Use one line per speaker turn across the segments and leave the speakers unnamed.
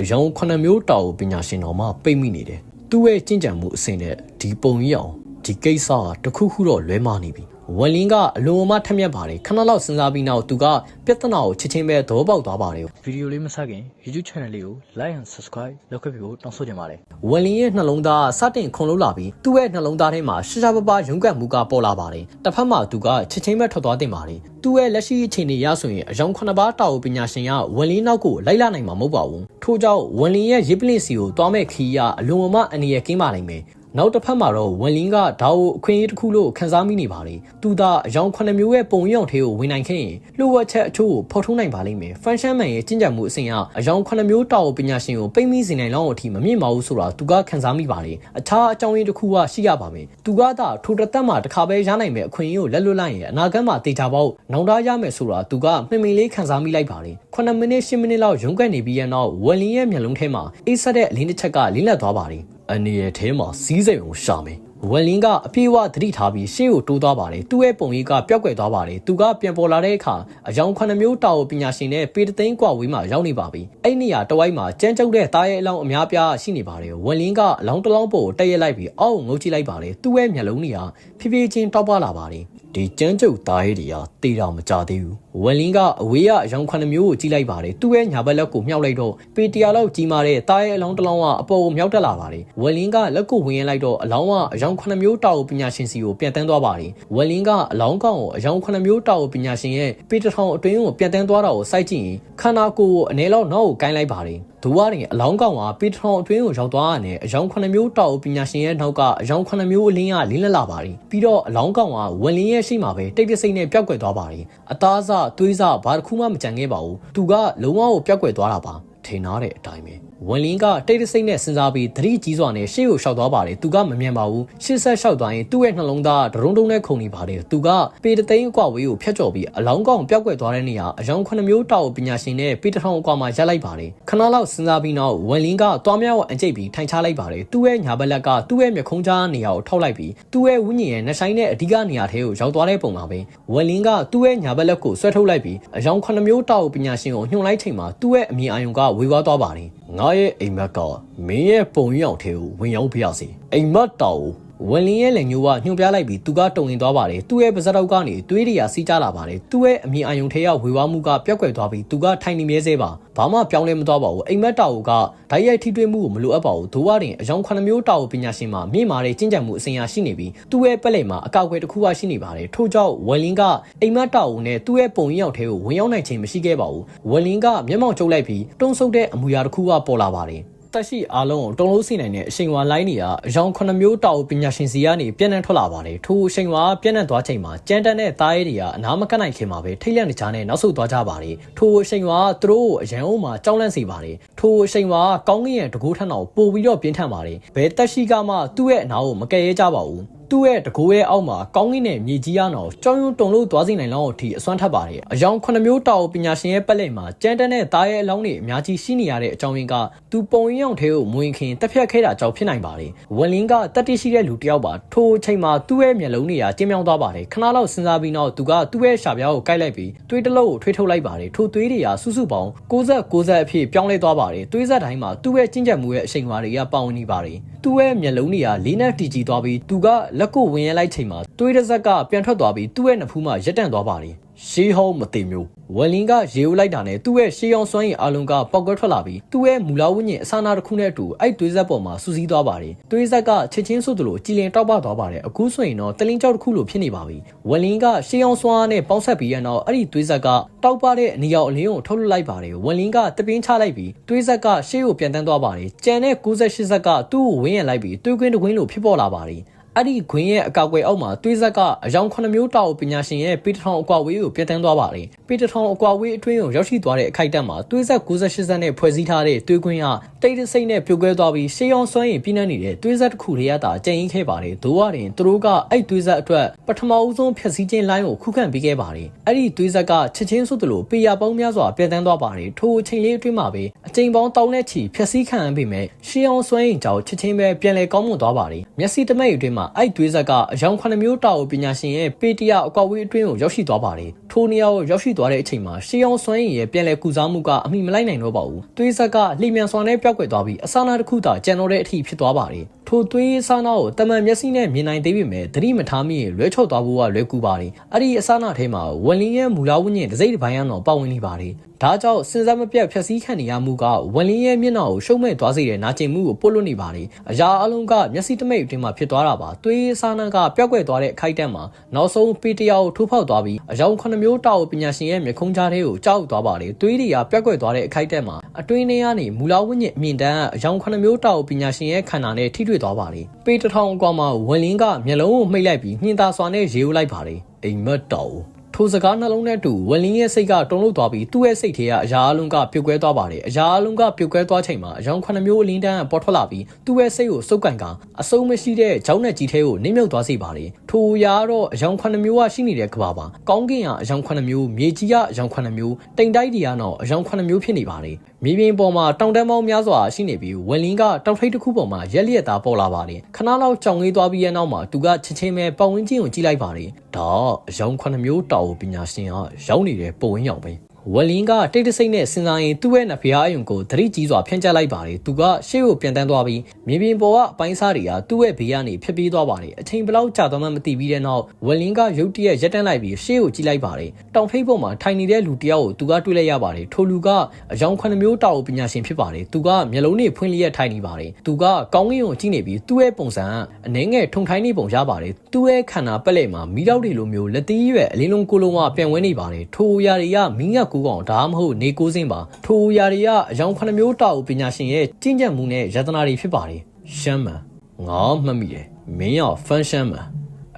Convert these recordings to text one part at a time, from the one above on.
အယောင်ခုနှစ်မျိုးတောက်ပညာရှင်တော်မှပိတ်မိနေတယ်သူ့ရဲ့ကြင်ကြံမှုအစဉ်နဲ့ဒီပုံကြီးအောင်ဒီကိစ္စကတခုခုတော့လွဲမှားနေပြီ ဝန်လင်းကအလွန်အမထက်မြက်ပါတယ်ခဏလောက်စဉ်းစားပြီးနောက်သူကပြဿနာကိုချက်ချင်းပဲသဘောပေါက်သွားပါတယ်
ဗီဒီယိုလေးမစခင် YouTube channel လေးကို like and subscribe လုပ်ခဲ့ပြီးဖို့တောင်းဆိုချင်ပါတယ်
ဝန်လင်းရဲ့နှလုံးသားစတင်ခွန်လို့လာပြီးသူ့ရဲ့နှလုံးသားထဲမှာရှာရှာပပရုန်းကန်မှုကပေါ်လာပါတယ်တစ်ဖက်မှာသူကချက်ချင်းပဲထွက်သွားတင်ပါတယ်သူ့ရဲ့လက်ရှိအခြေအနေရဆိုရင်အယောင်ခုနှစ်ပါးတောက်ပညာရှင်ကဝန်လင်းနောက်ကိုလိုက်လာနိုင်မှာမဟုတ်ပါဘူးထို့ကြောင့်ဝန်လင်းရဲ့ရစ်ပလင့်စီကိုတွားမဲ့ခီးကအလွန်အမအနေရကင်းပါနိုင်မယ် နောက်တစ်ဖက်မှာတော့ဝန်လင်းကဒါကိုအခွင့်အရေးတစ်ခုလို့ခန်းစားမိနေပါလေသူသာအယောင်ခုနှစ်မျိုးရဲ့ပုံရောင်ထဲကိုဝင်နိုင်ခဲ့ရင်လှုပ်ဝက်ချက်အချို့ကိုဖော်ထုတ်နိုင်ပါလိမ့်မယ်ဖန်ရှမ်းမန်ရဲ့ကျင့်ကြံမှုအစဉ်ကအယောင်ခုနှစ်မျိုးတောက်ပညာရှင်ကိုပိတ်မိစေနိုင်လောက်အထိမမြင့်ပါဘူးဆိုတာသူကခန်းစားမိပါလေအခြားအကြောင်းရင်းတစ်ခုကရှိရပါမယ်သူကသာထိုတသက်မှာတစ်ခါပဲရနိုင်မယ်အခွင့်အရေးကိုလက်လွတ်လိုက်ရင်အနာဂတ်မှာတေချာပေါက်နောင်တရမယ်ဆိုတာသူကမှင်မှင်လေးခန်းစားမိလိုက်ပါလေ9မိနစ်10မိနစ်လောက်ရုန်းကန်နေပြီးရနောက်ဝန်လင်းရဲ့မျက်လုံးထဲမှာအေးဆက်တဲ့အလင်းတစ်ချက်ကလင်းလက်သွားပါလေ အနေရထဲမှာစီးစိမ်ကိုရှာမယ်ဝက်လင်းကအပြေးဝသတိထားပြီးရှေ့ကိုတိုးသွားပါတယ်သူ့ရဲ့ပုံရိပ်ကပျောက်ကွယ်သွားပါတယ်သူကပြန်ပေါ်လာတဲ့အခါအယောင်ခုနှစ်မျိုးတာကိုပညာရှင်နဲ့ပေတသိန်းကွာဝေးမှာရောက်နေပါပြီအဲ့နေရာတဝိုက်မှာကြမ်းကြုတ်တဲ့သားရဲ့အလောင်းအများပြားရှိနေပါတယ်ဝက်လင်းကအလောင်းတစ်လောင်းပေါ်ကိုတက်ရက်လိုက်ပြီးအောက်ငုတ်ကြည့်လိုက်ပါတယ်သူ့ရဲ့မျက်လုံးတွေကဖြည်းဖြည်းချင်းတောက်ပလာပါတယ် ဒီကြမ်းကြုတ်သားရဲတွေကတေးတော်မကြသေးဘူးဝယ်လင်းကအဝေးကအယောင်ခုနှစ်မျိုးကိုကြည့်လိုက်ပါတယ်သူ့ရဲ့ညာဘက်လက်ကိုမြှောက်လိုက်တော့ပေတရာလောက်ကြီးမာတဲ့တားရဲ့အလောင်းတစ်လောင်းကအပေါ်ကိုမြောက်တက်လာပါတယ်ဝယ်လင်းကလက်ကိုဝင်ရလိုက်တော့အလောင်းကအယောင်ခုနှစ်မျိုးတောက်ပညာရှင်စီကိုပြန်တန်းသွားပါတယ်ဝယ်လင်းကအလောင်းကောင်ကိုအယောင်ခုနှစ်မျိုးတောက်ပညာရှင်ရဲ့ပေတထောင်အတွင်းကိုပြန်တန်းသွားတာကိုစိုက်ကြည့်ရင်ခန္ဓာကိုယ်ကိုအနည်းလောက်နောက်ကိုကိုင်းလိုက်ပါတယ် ဒူဝါရင်အလောင်းကောင်ကပေထရွန်အတွင်းကိုရောက်သွားရတယ်အယောင်9မျိုးတောက်ပညာရှင်ရဲ့နောက်ကအယောင်9မျိုးအလင်းကလင်းလက်လာပါတယ်ပြီးတော့အလောင်းကောင်ကဝင်လင်းရဲ့ရှိမှာပဲတိတ်တဆိတ်နဲ့ပျောက်ကွယ်သွားပါတယ်အသားစသွေးစဘာတစ်ခုမှမကြံခဲ့ပါဘူးသူကလုံးဝကိုပျောက်ကွယ်သွားတာပါထင်ထားတဲ့အတိုင်းပဲ ဝင်လင်းကတိတ်တဆိတ်နဲ့စဉ်းစားပြီးသတိကြီးစွာနဲ့ရှေ့ကိုရှောက်သွားပါတယ်သူကမမြင်ပါဘူးရှေ့ဆက်ရှောက်သွားရင်သူ့ရဲ့နှလုံးသားဒရုံတုံးနဲ့ခုန်နေပါတယ်သူကပေတသိန်းအကွာဝေးကိုဖျက်ကျော်ပြီးအလောင်းကောင်ပျောက်ကွယ်သွားတဲ့နေရာအယောင်9မျိုးတောက်ပညာရှင်နဲ့ပေတထောင်အကွာမှာရပ်လိုက်ပါတယ်ခဏလောက်စဉ်းစားပြီးနောက်ဝင်လင်းကသွားမြောက်အန်ကျိတ်ပြီးထိုင်ချလိုက်ပါတယ်သူ့ရဲ့ညာဘက်လက်ကသူ့ရဲ့မျက်ခုံးကြားနေရာကိုထောက်လိုက်ပြီးသူ့ရဲ့ဝိညာဉ်ရဲ့နှဆိုင်နဲ့အဓိကနေရာထဲကိုရောက်သွားတဲ့ပုံပါပဲဝင်လင်းကသူ့ရဲ့ညာဘက်လက်ကိုဆွဲထုတ်လိုက်ပြီးအယောင်9မျိုးတောက်ပညာရှင်ကိုညှို့လိုက်ချိန်မှာသူ့ရဲ့အမြင်အာရုံကဝေဝါးသွားပါတယ်ငါရဲ့အိမ်မက်ကမင်းရဲ့ပုံရောက်ထဲကိုဝင်ရောက်ပြစေအိမ်မက်တောက်ဝင်လင်းရဲ့လက်ညှိုးကညှို့ပြလိုက်ပြီးသူကတုံရင်သွားပါတယ်သူ့ရဲ့ပါဇက်တော့ကနေတွေးရစီးကြလာပါတယ်သူ့ရဲ့အမြင်အာရုံထဲရောက်ဝေဝါးမှုကပျောက်ကွယ်သွားပြီးသူကထိုင်နေမြဲစေပါဘာမှပြောင်းလဲမသွားပါဘူးအိမ်မက်တောက်ကဓာတ်ရိုက်ထိတွေ့မှုကိုမလိုအပ်ပါဘူးဒိုးဝရင်အယောင်9မျိုးတောက်ပညာရှင်မှာမြင့်မာတဲ့ကျင့်ကြံမှုအစဉ်အလာရှိနေပြီးသူ့ရဲ့ပက်လက်မှာအကောက်အွယ်တစ်ခုကရှိနေပါတယ်ထို့ကြောင့်ဝယ်လင်းကအိမ်မက်တောက်နဲ့သူ့ရဲ့ပုံရိပ်ရောက်ထဲကိုဝင်ရောက်နိုင်ခြင်းမရှိခဲ့ပါဘူးဝယ်လင်းကမျက်မှောင်ကျုပ်လိုက်ပြီးတုံးဆုပ်တဲ့အမူအရာတစ်ခုကပေါ်လာပါတယ် တက်ရှိအားလုံးကိုတုံလို့စီနိုင်တဲ့အချိန်ဝါလိုင်းတွေကအယောင်9မျိုးတောက်ပညာရှင်စီကနေပြန့်နှံ့ထွက်လာပါတယ်ထိုအချိန်ဝါပြန့်နှံ့သွားချိန်မှာကြမ်းတမ်းတဲ့သားရဲတွေကအနားမကတ်နိုင်ခင်မှာပဲထိတ်လန့်နေကြတဲ့နောက်ဆုတ်သွားကြပါတယ်ထိုအချိန်ဝါသူတို့ကိုအရန်အောင်မှာကြောက်လန့်စေပါတယ်ထိုအချိန်ဝါကောင်းကင်ရဲ့တကူးထက်တော့ပို့ပြီးတော့ပြင်းထန်ပါတယ်ဘယ်တက်ရှိကမှသူ့ရဲ့အနားကိုမကယ်ရဲကြပါဘူး သူ့ရဲ့တကိုးရဲ့အောက်မှာကောင်းကင်နဲ့မြေကြီးရအောင်ကြောင်းရုံတုံလို့သွားစီနိုင်လောက်အထိအစွမ်းထပ်ပါတယ်အယောင်9မျိုးတောက်ပညာရှင်ရဲ့ပက်လက်မှာကြမ်းတမ်းတဲ့သားရဲ့အလောင်းတွေအများကြီးရှိနေရတဲ့အကြောင်းရင်းကသူပုံရင်းအောင်ထဲကိုမွင်ခင်တက်ဖြတ်ခဲ့တာကြောင့်ဖြစ်နိုင်ပါတယ်ဝန်လင်းကတက်တိရှိတဲ့လူတစ်ယောက်ပါထိုအချိန်မှာသူ့ရဲ့မျက်လုံးတွေကကျင်းမြောင်းသွားပါတယ်ခဏလောက်စဉ်းစားပြီးနောက်သူကသူ့ရဲ့ရှာပြားကိုကိုက်လိုက်ပြီးသွေးတစ်လုံးကိုထွေးထုတ်လိုက်ပါတယ်ထိုသွေးတွေကစုစုပေါင်း60 60အဖြစ်ပြောင်းလဲသွားပါတယ်သွေးဆက်တိုင်းမှာသူ့ရဲ့ကျင့်ကြံမှုရဲ့အချိန်ဝါတွေကပါဝင်နေပါတယ်သူ့ရဲ့မျက်လုံးတွေကလေးနဲ့တီကြည်သွားပြီးသူကလက်ကိုဝင်ရလိုက်ချိန်မှာသွေးတစ်စက်ကပြန်ထွက်သွားပြီးသူ့ရဲ့နဖူးမှာရက်တန့်သွားပါတယ်ရှေးဟောင်းမသိမျိုးဝယ်လင်းကရေဦးလိုက်တာနဲ့သူ့ရဲ့ရှေးအောင်စွမ်းရည်အလုံးကပေါက်ကွဲထွက်လာပြီးသူ့ရဲ့မူလာဝိညာဉ်အစာနာတစ်ခုနဲ့အတူအဲ့သွေးဆက်ပေါ်မှာစူးစီးသွားပါတယ်သွေးဆက်ကချက်ချင်းဆုပ်သလိုကြည်လင်တောက်ပသွားပါတယ်အခုဆိုရင်တော့တလင်းကြောက်တစ်ခုလိုဖြစ်နေပါပြီဝယ်လင်းကရှေးအောင်စွမ်းနဲ့ပေါင်းဆက်ပြီးရတော့အဲ့ဒီသွေးဆက်ကတောက်ပတဲ့အနီရောင်အလင်းကိုထုတ်လွှတ်လိုက်ပါတယ်ဝယ်လင်းကတပင်းချလိုက်ပြီးသွေးဆက်ကရှေးကိုပြန်တန်းသွားပါတယ်ကြံတဲ့68ဆက်ကသူ့ကိုဝင်းရံလိုက်ပြီးသွေးကွင်းတစ်ကွင်းလိုဖြစ်ပေါ်လာပါတယ် အဲ့ဒီခွင်းရဲ့အကောက်ွယ်အောက်မှာသွေးဆက်ကအယောင်9မျိုးတောက်ပညာရှင်ရဲ့ပေတထောင်အကွာဝေးကိုပြတ်တန်းသွားပါတယ်ပေတထောင်အကွာဝေးအတွင်းကိုရောက်ရှိသွားတဲ့အခိုက်အတန့်မှာသွေးဆက်68ဆက်နဲ့ဖွဲ့စည်းထားတဲ့သွေးခွင်းကတိတ်တဆိတ်နဲ့ပြိုကွဲသွားပြီးရှေးအောင်စွမ်းရင်ပြင်းနှံ့နေတဲ့သွေးဆက်တစ်ခုလေးရတာကြင်ရင်ခဲ့ပါတယ်ဒိုးရရင်သူတို့ကအဲ့သွေးဆက်အတွက်ပထမဦးဆုံးဖြည့်ဆည်းခြင်းလိုင်းကိုခုခံပေးခဲ့ပါတယ်အဲ့ဒီသွေးဆက်ကချက်ချင်းစွတ်တယ်လို့ပေရပေါင်းများစွာပြတ်တန်းသွားပါတယ်ထိုအချိန်လေးအတွင်းမှာပဲအချိန်ပေါင်းတောင်းနဲ့ချီဖြည့်ဆည်းခံရပေမဲ့ရှေးအောင်စွမ်းရင်ကြောင့်ချက်ချင်းပဲပြန်လဲကောင်းမွန်သွားပါတယ်မျက်စိတမိတ်အတွင်းမှာမှာအဲ့သွေးဆက်ကအယောင်9မျိုးတာကိုပညာရှင်ရဲ့ပေတရာအကွာဝေးအတွင်းကိုရောက်ရှိသွားပါတယ်ထိုနေရာကိုရောက်ရှိသွားတဲ့အချိန်မှာရှေးအောင်စွမ်းရည်ရဲ့ပြန်လည်ကုစားမှုကအမိမလိုက်နိုင်တော့ပါဘူးသွေးဆက်ကလှိမြန်စွာနဲ့ပျောက်ကွယ်သွားပြီးအစနာတစ်ခုသာကျန်တော့တဲ့အထိဖြစ်သွားပါတယ် ထိုသွေးအစနာကိုတမန်မျက်စိနဲ့မြင်နိုင်သေးပေမဲ့သတိမထားမိရင်လွဲချော့သွားဖို့ကလွယ်ကူပါတယ်အဲ့ဒီအစနာထဲမှာဝန်လင်းရဲ့မူလဝိညာဉ်တစ်စိတ်တစ်ပိုင်းကတော့ပါဝင်နေပါတယ်ဒါကြောင့်စဉ်းစားမပြတ်ဖြည့်ဆည်းခံနေရမှုကဝန်လင်းရဲ့မျက်နှာကိုရှုံ့မဲ့သွားစေတဲ့နာကျင်မှုကိုပို့လွတ်နေပါတယ်အရာအလုံးကမျက်စိတမိတ်အတွင်းမှာဖြစ်သွားတာပါသွေးအစနာကပျောက်ကွယ်သွားတဲ့အခိုက်အတန့်မှာနောက်ဆုံးပေတရာကိုထိုးဖောက်သွားပြီးအယောင်9မျိုးတာကိုပညာရှင်ရဲ့မျက်ခုံးကြားထဲကိုကြောက်သွားပါတယ်သွေးတွေကပျောက်ကွယ်သွားတဲ့အခိုက်အတန့်မှာအတွင်းထဲကနေမူလဝိညာဉ်အမြင့်တန်းအယောင်9မျိုးတာကိုပညာရှင်ရဲ့ခန္ဓာနဲ့ထိတွေ့သွားပါတယ်ပေတထောင်ကွာမှာဝန်လင်းကမျက်လုံးကိုမှိတ်လိုက်ပြီးညှင်သာစွာနဲ့ရေဦးလိုက်ပါတယ်အိမ်မက်တော်ထိုစကားနှလုံးနဲ့တူဝလင်းရဲ့စိတ်ကတုန်လှုပ်သွားပြီးသူ့ရဲ့စိတ်ထဲကအရာအလုံးကပြုတ်ကွဲသွားပါတယ်အရာအလုံးကပြုတ်ကွဲသွားချိန်မှာအယောင်9မျိုးအလင်းတန်းပေါ်ထွက်လာပြီးသူ့ရဲ့စိတ်ကိုစုပ်ကန်ကအစုံမရှိတဲ့ဂျောင်းနဲ့ကြီးထဲကိုနစ်မြုပ်သွားစေပါတယ်ထိုအရာကတော့အယောင်9မျိုးကရှိနေတဲ့ကဘာပါကောင်းကင်ကအယောင်9မျိုးမြေကြီးကအယောင်9မျိုးတိမ်တိုက်တွေကတော့အယောင်9မျိုးဖြစ်နေပါတယ် မြေပြင်ပေါ်မှာတောင်တန်းပေါင်းများစွာရှိနေပြီးဝလင်းကတောင်ထိပ်တစ်ခုပေါ်မှာရက်လျက်သားပေါ်လာပါတယ်ခဏလောက်ကြောင်ငေးသွားပြီးရဲ့နောက်မှာသူကချက်ချင်းပဲပတ်ဝန်းကျင်ကိုကြည့်လိုက်ပါတယ်ဒါအယောင်9မျိုးတောက်ပညာရှင်ကရောက်နေတဲ့ပုံဝင်းရောင်ပဲ ဝလင်းကတိတ်တဆိတ်နဲ့စဉ်းစားရင်သူ့ရဲ့နဖျားအယုံကိုသတိကြီးစွာဖြန့်ကျက်လိုက်ပါတယ်သူကရှေ့ကိုပြန်တန်းသွားပြီးမြေပြင်ပေါ်ကအပိုင်းစားတွေကသူ့ရဲ့ဘေးကနေဖြစ်ပြေးသွားပါတယ်အချိန်ဘလောက်ကြာသွားမှမသိပြီးတဲ့နောက်ဝလင်းကရုတ်တရက်ရက်တန်းလိုက်ပြီးရှေ့ကိုကြည့်လိုက်ပါတယ်တောင်ထိပ်ပေါ်မှာထိုင်နေတဲ့လူတယောက်ကိုသူကတွေ့လိုက်ရပါတယ်ထိုလူကအယောင်9မျိုးတောက်ပညာရှင်ဖြစ်ပါတယ်သူကမျက်လုံးတွေဖွင့်လျက်ထိုင်နေပါတယ်သူကကောင်းကင်ကိုကြည့်နေပြီးသူ့ရဲ့ပုံစံအနှဲငယ်ထုံထိုင်းနေပုံရပါတယ်သူ့ရဲ့ခန္ဓာပက်လက်မှာမီးတောက်တွေလိုမျိုးလက်သေးရွယ်အလင်းလုံးကိုလုံးဝပြန်ဝဲနေပါတယ်ထိုအရာတွေကမီးငတ်ကူးကောင်ဒါမှမဟုတ်နေကိုးစင်းပါထိုအရာတွေကအယောင်9မျိုးတောက်ပညာရှင်ရဲ့ကျင့်ကြံမှုနဲ့ယတနာတွေဖြစ်ပါတယ်ရှမ်းမန်ငါမှတ်မိတယ်မင်းရောဖန်ရှမ်းမန်